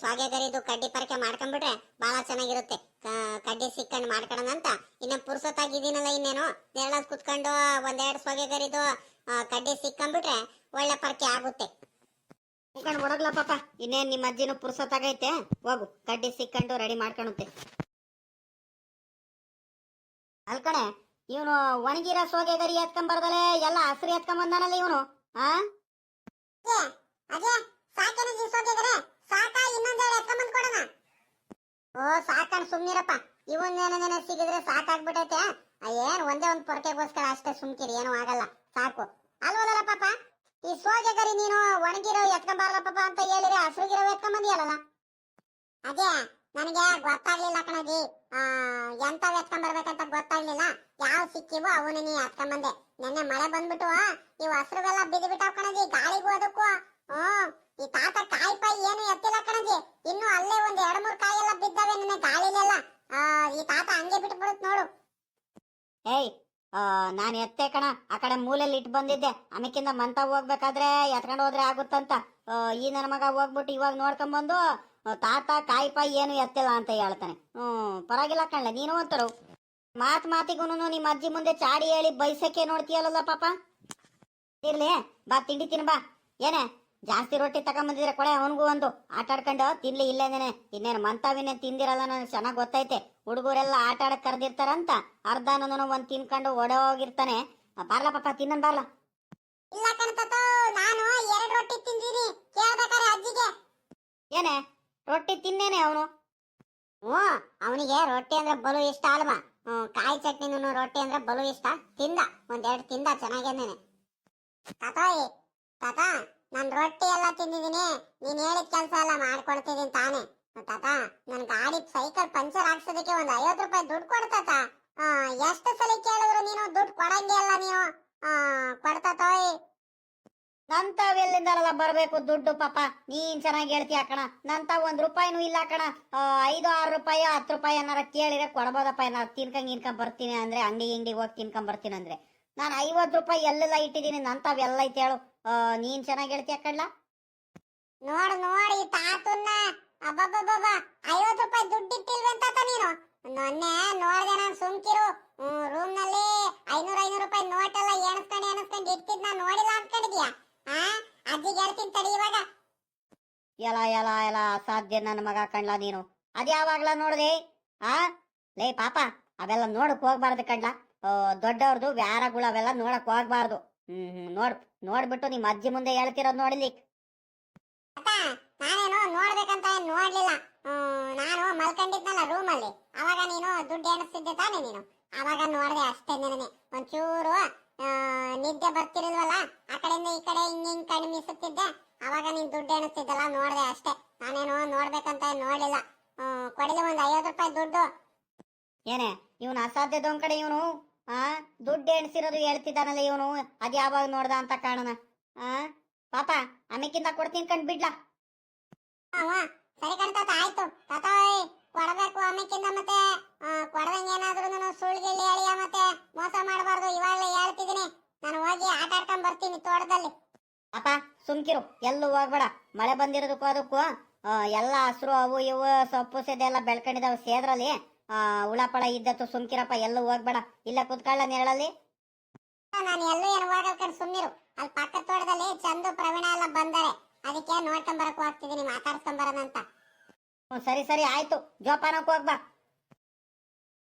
ಸ್ವಾಗೆ ಗರಿದು ಕಡ್ಡಿ ಪರಕೆ ಮಾಡ್ಕೊಂಡ್ಬಿಟ್ರೆ ಬಹಳ ಚೆನ್ನಾಗಿರುತ್ತೆ. ಕಡ್ಡಿ ಸಿಕ್ಕಂಡು ಮಾಡ್ಕೊಳ್ಳೋಣ ಅಂತ. ಇನ್ನ ಪುರ್ಸೊತ್ತಾಗಿದ್ದೀನಲ್ಲ ಇನ್ನೇನು? ನೆರಳದ್ ಕುತ್ಕೊಂಡು ಒಂದೆರಡು ಸ್ವಾಗೆ ಗರಿದು ಕಡ್ಡಿ ಸಿಕ್ಕಂಬಿಟ್ರೆ ಒಳ್ಳೆ ಪರಕೆ ಆಗುತ್ತೆ. ಮುಖಂಡ್ ಹೊಡಗ್ಲ ಪಾಪ. ಇನ್ನೇನ್ ನಿಮ್ಮ ಅಜ್ಜಿನೂ ತಗೈತೆ ಹೋಗು ಕಡ್ಡಿ ಸಿಕ್ಕಂಡು ರೆಡಿ ಮಾಡ್ಕೊಳುತ್ತೆ ಅಲ್ಕಣೆ ಇವನು ಒಣಗಿರ ಸೋಗೆ ಗರಿ ಎತ್ಕೊಂಬರ್ದಲೆ ಎಲ್ಲ ಹಸ್ರು ಎತ್ಕೊಂಬಂದಾನಲ್ಲ ಇವನು ಆ? ಓ ಸಾಕಣ್ ಸುಮ್ನಿರಪ್ಪ. ಇವನ್ನೇನೇನೇನ ಸಿಗಿದ್ರೆ ಸಾಕಾಗ್ಬಿಟ್ಟೈತೆ. ಏನ್ ಒಂದೇ ಒಂದು ಪೊರಕೆಗೋಸ್ಕರ ಅಷ್ಟೇ ಸುಮ್ಕಿರಿ, ಏನು ಆಗಲ್ಲ. ಸಾಕು. ಅಲ್ವಲ್ಲ ಪಾಪ? ಈ ಸೋಗೆಗರಿ ನೀನು ಒಣಗಿರೋ ಎತ್ಕೊಂಬಾರಲ್ಲ ಪಾಪ ಅಂತ ಹೇಳಿದ್ರೆ ಹಸಿರುಗಿರೋ ಎತ್ಕೊಂಬಂದಿಯಲ್ಲ ಅದೇ, ನನಗೆ ಗೊತ್ತಾಗ್ಲಿಲ್ಲ ಕಣಜಿ. ಆ ಎಂತವ್ ಎತ್ಕೊಂಬರ್ಬೇಕಂತ ಗೊತ್ತಾಗ್ಲಿಲ್ಲ. ಯಾವ ಸಿಕ್ಕಿವೋ ಅವನು ನೀ ಎತ್ಕೊಂಬಂದೆ ನೆನ್ನೆ ಮಳೆ ಬಂದ್ಬಿಟ್ಟು ಇವು ಹಸಿರುಗೆಲ್ಲ ಬಿದ್ದು ಬಿಟ್ಟಾವ್ ಕಣಜಿ, ಗಾಳಿಗೂ ಅದಕ್ಕೂ. ಹ್ಮ್ ಈ ತಾತ ಕಾಯಿ ಪಾಯಿ ಏನು ಎತ್ತಿಲ್ಲ ಕಣಜಿ. ಇನ್ನು ಅಲ್ಲೇ ಒಂದ್ ಎರಡ್ ಮೂರ್ ಕಾಯಿ ಎಲ್ಲ ಬಿದ್ದಾವೆ ನಿನ್ನೆ ಗಾಳಿಲೆಲ್ಲ. ಆ, ಈ ತಾತ ಹಂಗೆ ಬಿಟ್ಟು ಬಿಡುತ್ತೆ ನೋಡು. ಏಯ್ ನಾನು ಎತ್ತೆ ಕಣ. ಆ ಕಡೆ ಮೂಲೆಯಲ್ಲಿ ಇಟ್ಟು ಬಂದಿದ್ದೆ. ಆಮೇಕಿಂದ ಮಂತ ಹೋಗ್ಬೇಕಾದ್ರೆ ಎತ್ಕೊಂಡು ಹೋದ್ರೆ ಆಗುತ್ತಂತ. ಈ ನನ್ನ ಮಗ ಹೋಗ್ಬಿಟ್ಟು ಇವಾಗ ನೋಡ್ಕೊಂಬಂದು ತಾತ ಕಾಯಿ ಏನು ಎತ್ತಿಲ್ಲ ಅಂತ ಹೇಳ್ತಾನೆ. ಹ್ಮ್, ಪರವಾಗಿಲ್ಲ ಕಣ್ಲೆ, ನೀನು ಅಂತರು ಮಾತ್ ಮಾತಿಗೂನು ನಿಮ್ಮ ಅಜ್ಜಿ ಮುಂದೆ ಚಾಡಿ ಹೇಳಿ ಬೈಸಕ್ಕೆ ನೋಡ್ತೀಯಲ್ಲ ಪಾಪ? ಇರ್ಲಿ, ಬಾ, ತಿಂಡಿ ತಿನ್ ಬಾ. ಏನೇ? ಜಾಸ್ತಿ ರೊಟ್ಟಿ ತಗೊಂಬಂದಿದ್ರೆ ಕೊಡೆ ಅವನಿಗೂ ಒಂದು. ಆಟ ಆಡ್ಕೊಂಡು ತಿನ್ಲಿ ಇಲ್ಲೇನೇನೆ ಇನ್ನೇನು ಮಂತಾವಿನೇ ತಿಂದಿರಲ್ಲ ನನಗೆ ಚೆನ್ನಾಗಿ ಗೊತ್ತೈತೆ. ಹುಡುಗರೆಲ್ಲ ಆಟ ಆಡಕ್ ಕರೆದಿರ್ತಾರಂತ ಅರ್ಧನೂ ಒಂದ್ ತಿನ್ಕೊಂಡು ಒಡೆ ಹೋಗಿರ್ತಾನೆ. ಬಾರ್ಲ ಪಾಪ ತಿನ್ನನ್ ಬಾರ್ಲ. ಇಲ್ಲ ಕಣ್ತತೋ ನಾನು ಎರಡು ರೊಟ್ಟಿ ತಿಂದಿನಿ. ಕೇಳ್ಬೇಕಾರೆ ಅಜ್ಜಿಗೆ. ಏನೇ? ರೊಟ್ಟಿ ತಿನ್ನೇನೆ ಅವನು? ಹ್ಞೂ ಅವನಿಗೆ ರೊಟ್ಟಿ ಅಂದ್ರೆ ಬಲು ಇಷ್ಟ ಅಲ್ವಾ? ಕಾಯಿ ಚಟ್ನಿನೂ ರೊಟ್ಟಿ ಅಂದ್ರೆ ಬಲು ಇಷ್ಟ. ತಿಂದ ಒಂದೆರಡು ತಿಂದ ಚೆನ್ನಾಗೇನೇನೆ. ತಾತಾಯಿ ತಾತ. ನಾನ್ ರೊಟ್ಟಿ ಎಲ್ಲ ತಿಂದಿದ್ದೀನಿ. ನೀನ್ ಹೇಳಿದ ಕೆಲಸ ಎಲ್ಲ ಮಾಡ್ಕೊಡ್ತಿದ್ದೀನಿ ತಾನೇ. ತಾತ, ನನ್ ಗಾಡಿ ಸೈಕಲ್ ಪಂಚರ್ ಹಾಕ್ಸೋದಕ್ಕೆ ಒಂದ್ ಐವತ್ತು ರೂಪಾಯಿ ದುಡ್ಡು ಕೊಡ್ತಾತ ಎಷ್ಟು ಸಲ ಕೇಳಿದ್ರು ನೀನು ದುಡ್ಡು ಕೊಡಂಗೇ ಅಲ್ಲ ನೀನು. ಕೊಡ್ತಾತೋಯ್ ನಂತಾವೆಲ್ಲಿಂದಲ್ಲ ಬರ್ಬೇಕು ದುಡ್ಡು, ಪಾಪ? ನೀನ್ ಚೆನ್ನಾಗಿ ಹೇಳ್ತೀಯ ಕಣ? ನಂತ ಒಂದ್ ರೂಪಾಯಿನೂ ಇಲ್ಲ ಕಣ. ಐದು, ಆರು ರೂಪಾಯಿ, ಹತ್ತು ರೂಪಾಯಿ ಏನಾರ ಕೇಳಿದ್ರೆ ಕೊಡ್ಬೋದಪ್ಪ. ಏನಾರ ತಿನ್ಕಂಗ್ ಇನ್ಕಂಡ್ ಬರ್ತೀನಿ ಅಂದ್ರೆ, ಅಂಗಡಿ ಇಂಗಡಿಗೆ ಹೋಗಿ ತಿನ್ಕೊಂಡ್ ಬರ್ತೀನಿ ಅಂದ್ರೆ. ನಾನು ಐವತ್ತು ರೂಪಾಯಿ ಎಲ್ಲೆಲ್ಲ ಇಟ್ಟಿದ್ದೀನಿ ನಂತಾವೆಲ್ಲ ಐತೆ ಹೇಳು. ನೀನ್ ಚೆನ್ನಾಗಿ ಹೇಳ್ತೀಯ ಕಡ್ಲ ನೋಡ್ ನೋಡಿ ತಾತುನ್ನ. ಅಬ್ಬಬ್ಬಬ್ಬ ಐವತ್ತು ರೂಪಾಯಿ ದುಡ್ಡು ಇಟ್ಟಿಲ್ವಂತ ನೀನು? ಮೊನ್ನೆ ನೋಡ್ದೆ ನಾನ್ ಸುಮ್ಕಿರು. ರೂಮ್ನಲ್ಲಿ ಐನೂರ ಐನೂರು ರೂಪಾಯಿ ನೋಟ್ ಎಲ್ಲ ಎಣಿಸ್ಕೊಂಡು ಎಣಿಸ್ಕೊಂಡು ಇಟ್ಟಿದ್ ನಾನ್ ನೋಡಿಲ್ಲ ಅನ್ಕೊಂಡಿದ್ಯಾ? ಆ ಅಜ್ಜಿಗೆ ಹೇಳ್ತೀನಿ ತಡಿ ಇವಾಗ. ಎಲ್ಲ ಎಲ್ಲ ಎಲ್ಲ ಅಸಾಧ್ಯ ನನ್ನ ಮಗ ಕಣ್ಲ ನೀನು. ಅದ್ಯಾವಾಗ್ಲ ನೋಡ್ದೆ? ಆ? ಲೇ ಪಾಪ ಅವೆಲ್ಲ ನೋಡಕ್ ಹೋಗ್ಬಾರ್ದು ಕಣ್ಲ. ಆ, ದೊಡ್ಡವ್ರದು ವ್ಯಾರಗಳು ಅವೆಲ್ಲ ನೋಡಕ್ ಹೋಗ್ಬಾರ್ದು. ಹ್ಮ್ ಹ್ಮ್ ನೋಡ್. ನೋಡ್ಬಿಟ್ಟು ನಿಮ್ಮ ಅಜ್ಜಿ ಮುಂದೆ ಹೇಳ್ತಿರೋದು ನೋಡಿಲಿ. ಅತ್ತ ನಾನೇನು ನೋಡ್ಬೇಕಂತ ಏನ್ ನೋಡ್ಲಿಲ್ಲ. ನಾನು ಮಲ್ಕೊಂಡಿದ್ನಲ್ಲ ರೂಮ್ ಅಲ್ಲಿ. ಅವಾಗ ನೀನು ದುಡ್ಡು ಎಣಿಸ್ತಿದ್ದೆ ತಾನೇ ನೀನು? ಅವಾಗ ನೋಡ್ದೆ ಅಷ್ಟೇ ನೆನೆ ಒಂಚೂರು ನಿದ್ದೆ ಬರ್ತಿರಲ್ವಲ್ಲ ಆ ಕಡೆಯಿಂದ ಈ ಕಡೆ ಹಿಂಗ್ ಹಿಂಗ್ ಕಣ್ಣು ಮೀಸುತ್ತಿದ್ದೆ. ಅವಾಗ ನೀನ್ ದುಡ್ಡು ಎಣಿಸ್ತಿದ್ದಲ್ಲ ನೋಡ್ದೆ ಅಷ್ಟೇ. ನಾನೇನು ನೋಡ್ಬೇಕಂತ ನೋಡ್ಲಿಲ್ಲ. ಕೊಡಿಲಿ ಒಂದ್ ಐವತ್ತು ರೂಪಾಯಿ ದುಡ್ಡು. ಏನೇ ಇವನು ಅಸಾಧ್ಯ ಒಂದ್ ಕಡೆ ಇವನು? ಆ ದುಡ್ಡು ಎಣಿಸಿರೋದು ಹೇಳ್ತಿದ್ದಾನಲ್ಲ ಇವನು. ಅದ್ ಯಾವಾಗ ನೋಡ್ದ ಅಂತ ಕಾಣನ ಆ ಪಾಪ ಆಮೇಕಿಂದ ಕೊಡ್ತೀನಿ ಕಂಡ್ ಬಿಡ್ಲಾ. ಸರಿ ಕಣ್ ತಾತ ಆಯ್ತು. ತಾತ ಕೊಡಬೇಕು ಆಮೇಕಿಂದ ಮತ್ತೆ. ಕೊಡದಂಗೆ ಏನಾದ್ರೂ ಸುಳ್ಗಿಳ್ಳಿ ಹೇಳಿಯ ಮತ್ತೆ. ಮೋಸ ಮಾಡಬಾರ್ದು ಇವಾಗಲೇ ಹೇಳ್ತಿದ್ದೀನಿ. ನಾನು ಹೋಗಿ ಆಟ ಆಡ್ಕೊಂಡ್ ಬರ್ತೀನಿ ತೋಟದಲ್ಲಿ. ಅಪ್ಪ ಸುಮ್ಕಿರು. ಎಲ್ಲೂ ಹೋಗ್ಬೇಡ. ಮಳೆ ಬಂದಿರೋದಕ್ಕೂ ಅದಕ್ಕೂ ಆ, ಎಲ್ಲ ಹಸ್ರು ಅವು ಇವು ಸೊಪ್ಪು ಸೇದೆಲ್ಲ ಬೆಳ್ಕೊಂಡಿದಾವ ಸೇದ್ರಲ್ಲಿ. ಆ ಉಳಪಳ ಇದ್ದತ್ತು ಸುಮ್ಕಿರಪ್ಪ ಎಲ್ಲೂ ಹೋಗ್ಬೇಡ. ಇಲ್ಲ ಕುತ್ಕೊಳ್ಳ ನೆರಳಲ್ಲಿ. ನಾನು ಎಲ್ಲೂ ಏನು ಹೋಗಲ್ಕಂಡ್ ಕಣ್ ಸುಮ್ಮಿರು ಅಲ್ಲಿ ಪಕ್ಕದ ತೋಟದಲ್ಲಿ ಚಂದು ಪ್ರವೀಣ ಎಲ್ಲ ಬಂದರೆ. ಅದಕ್ಕೆ ನೋಡ್ಕೊಂಡ್ ಬರಕ್ ಹೋಗ್ತಿದ್ದೀನಿ ಮಾತಾಡ್ಸ್ಕೊಂಡ್ ಬರೋಣಂತ. ಹ್ಮ್, ಸರಿ ಸರಿ ಆಯ್ತು. ಜೋಪಾನಕ್ಕೆ ಹೋಗ್ಬಾ.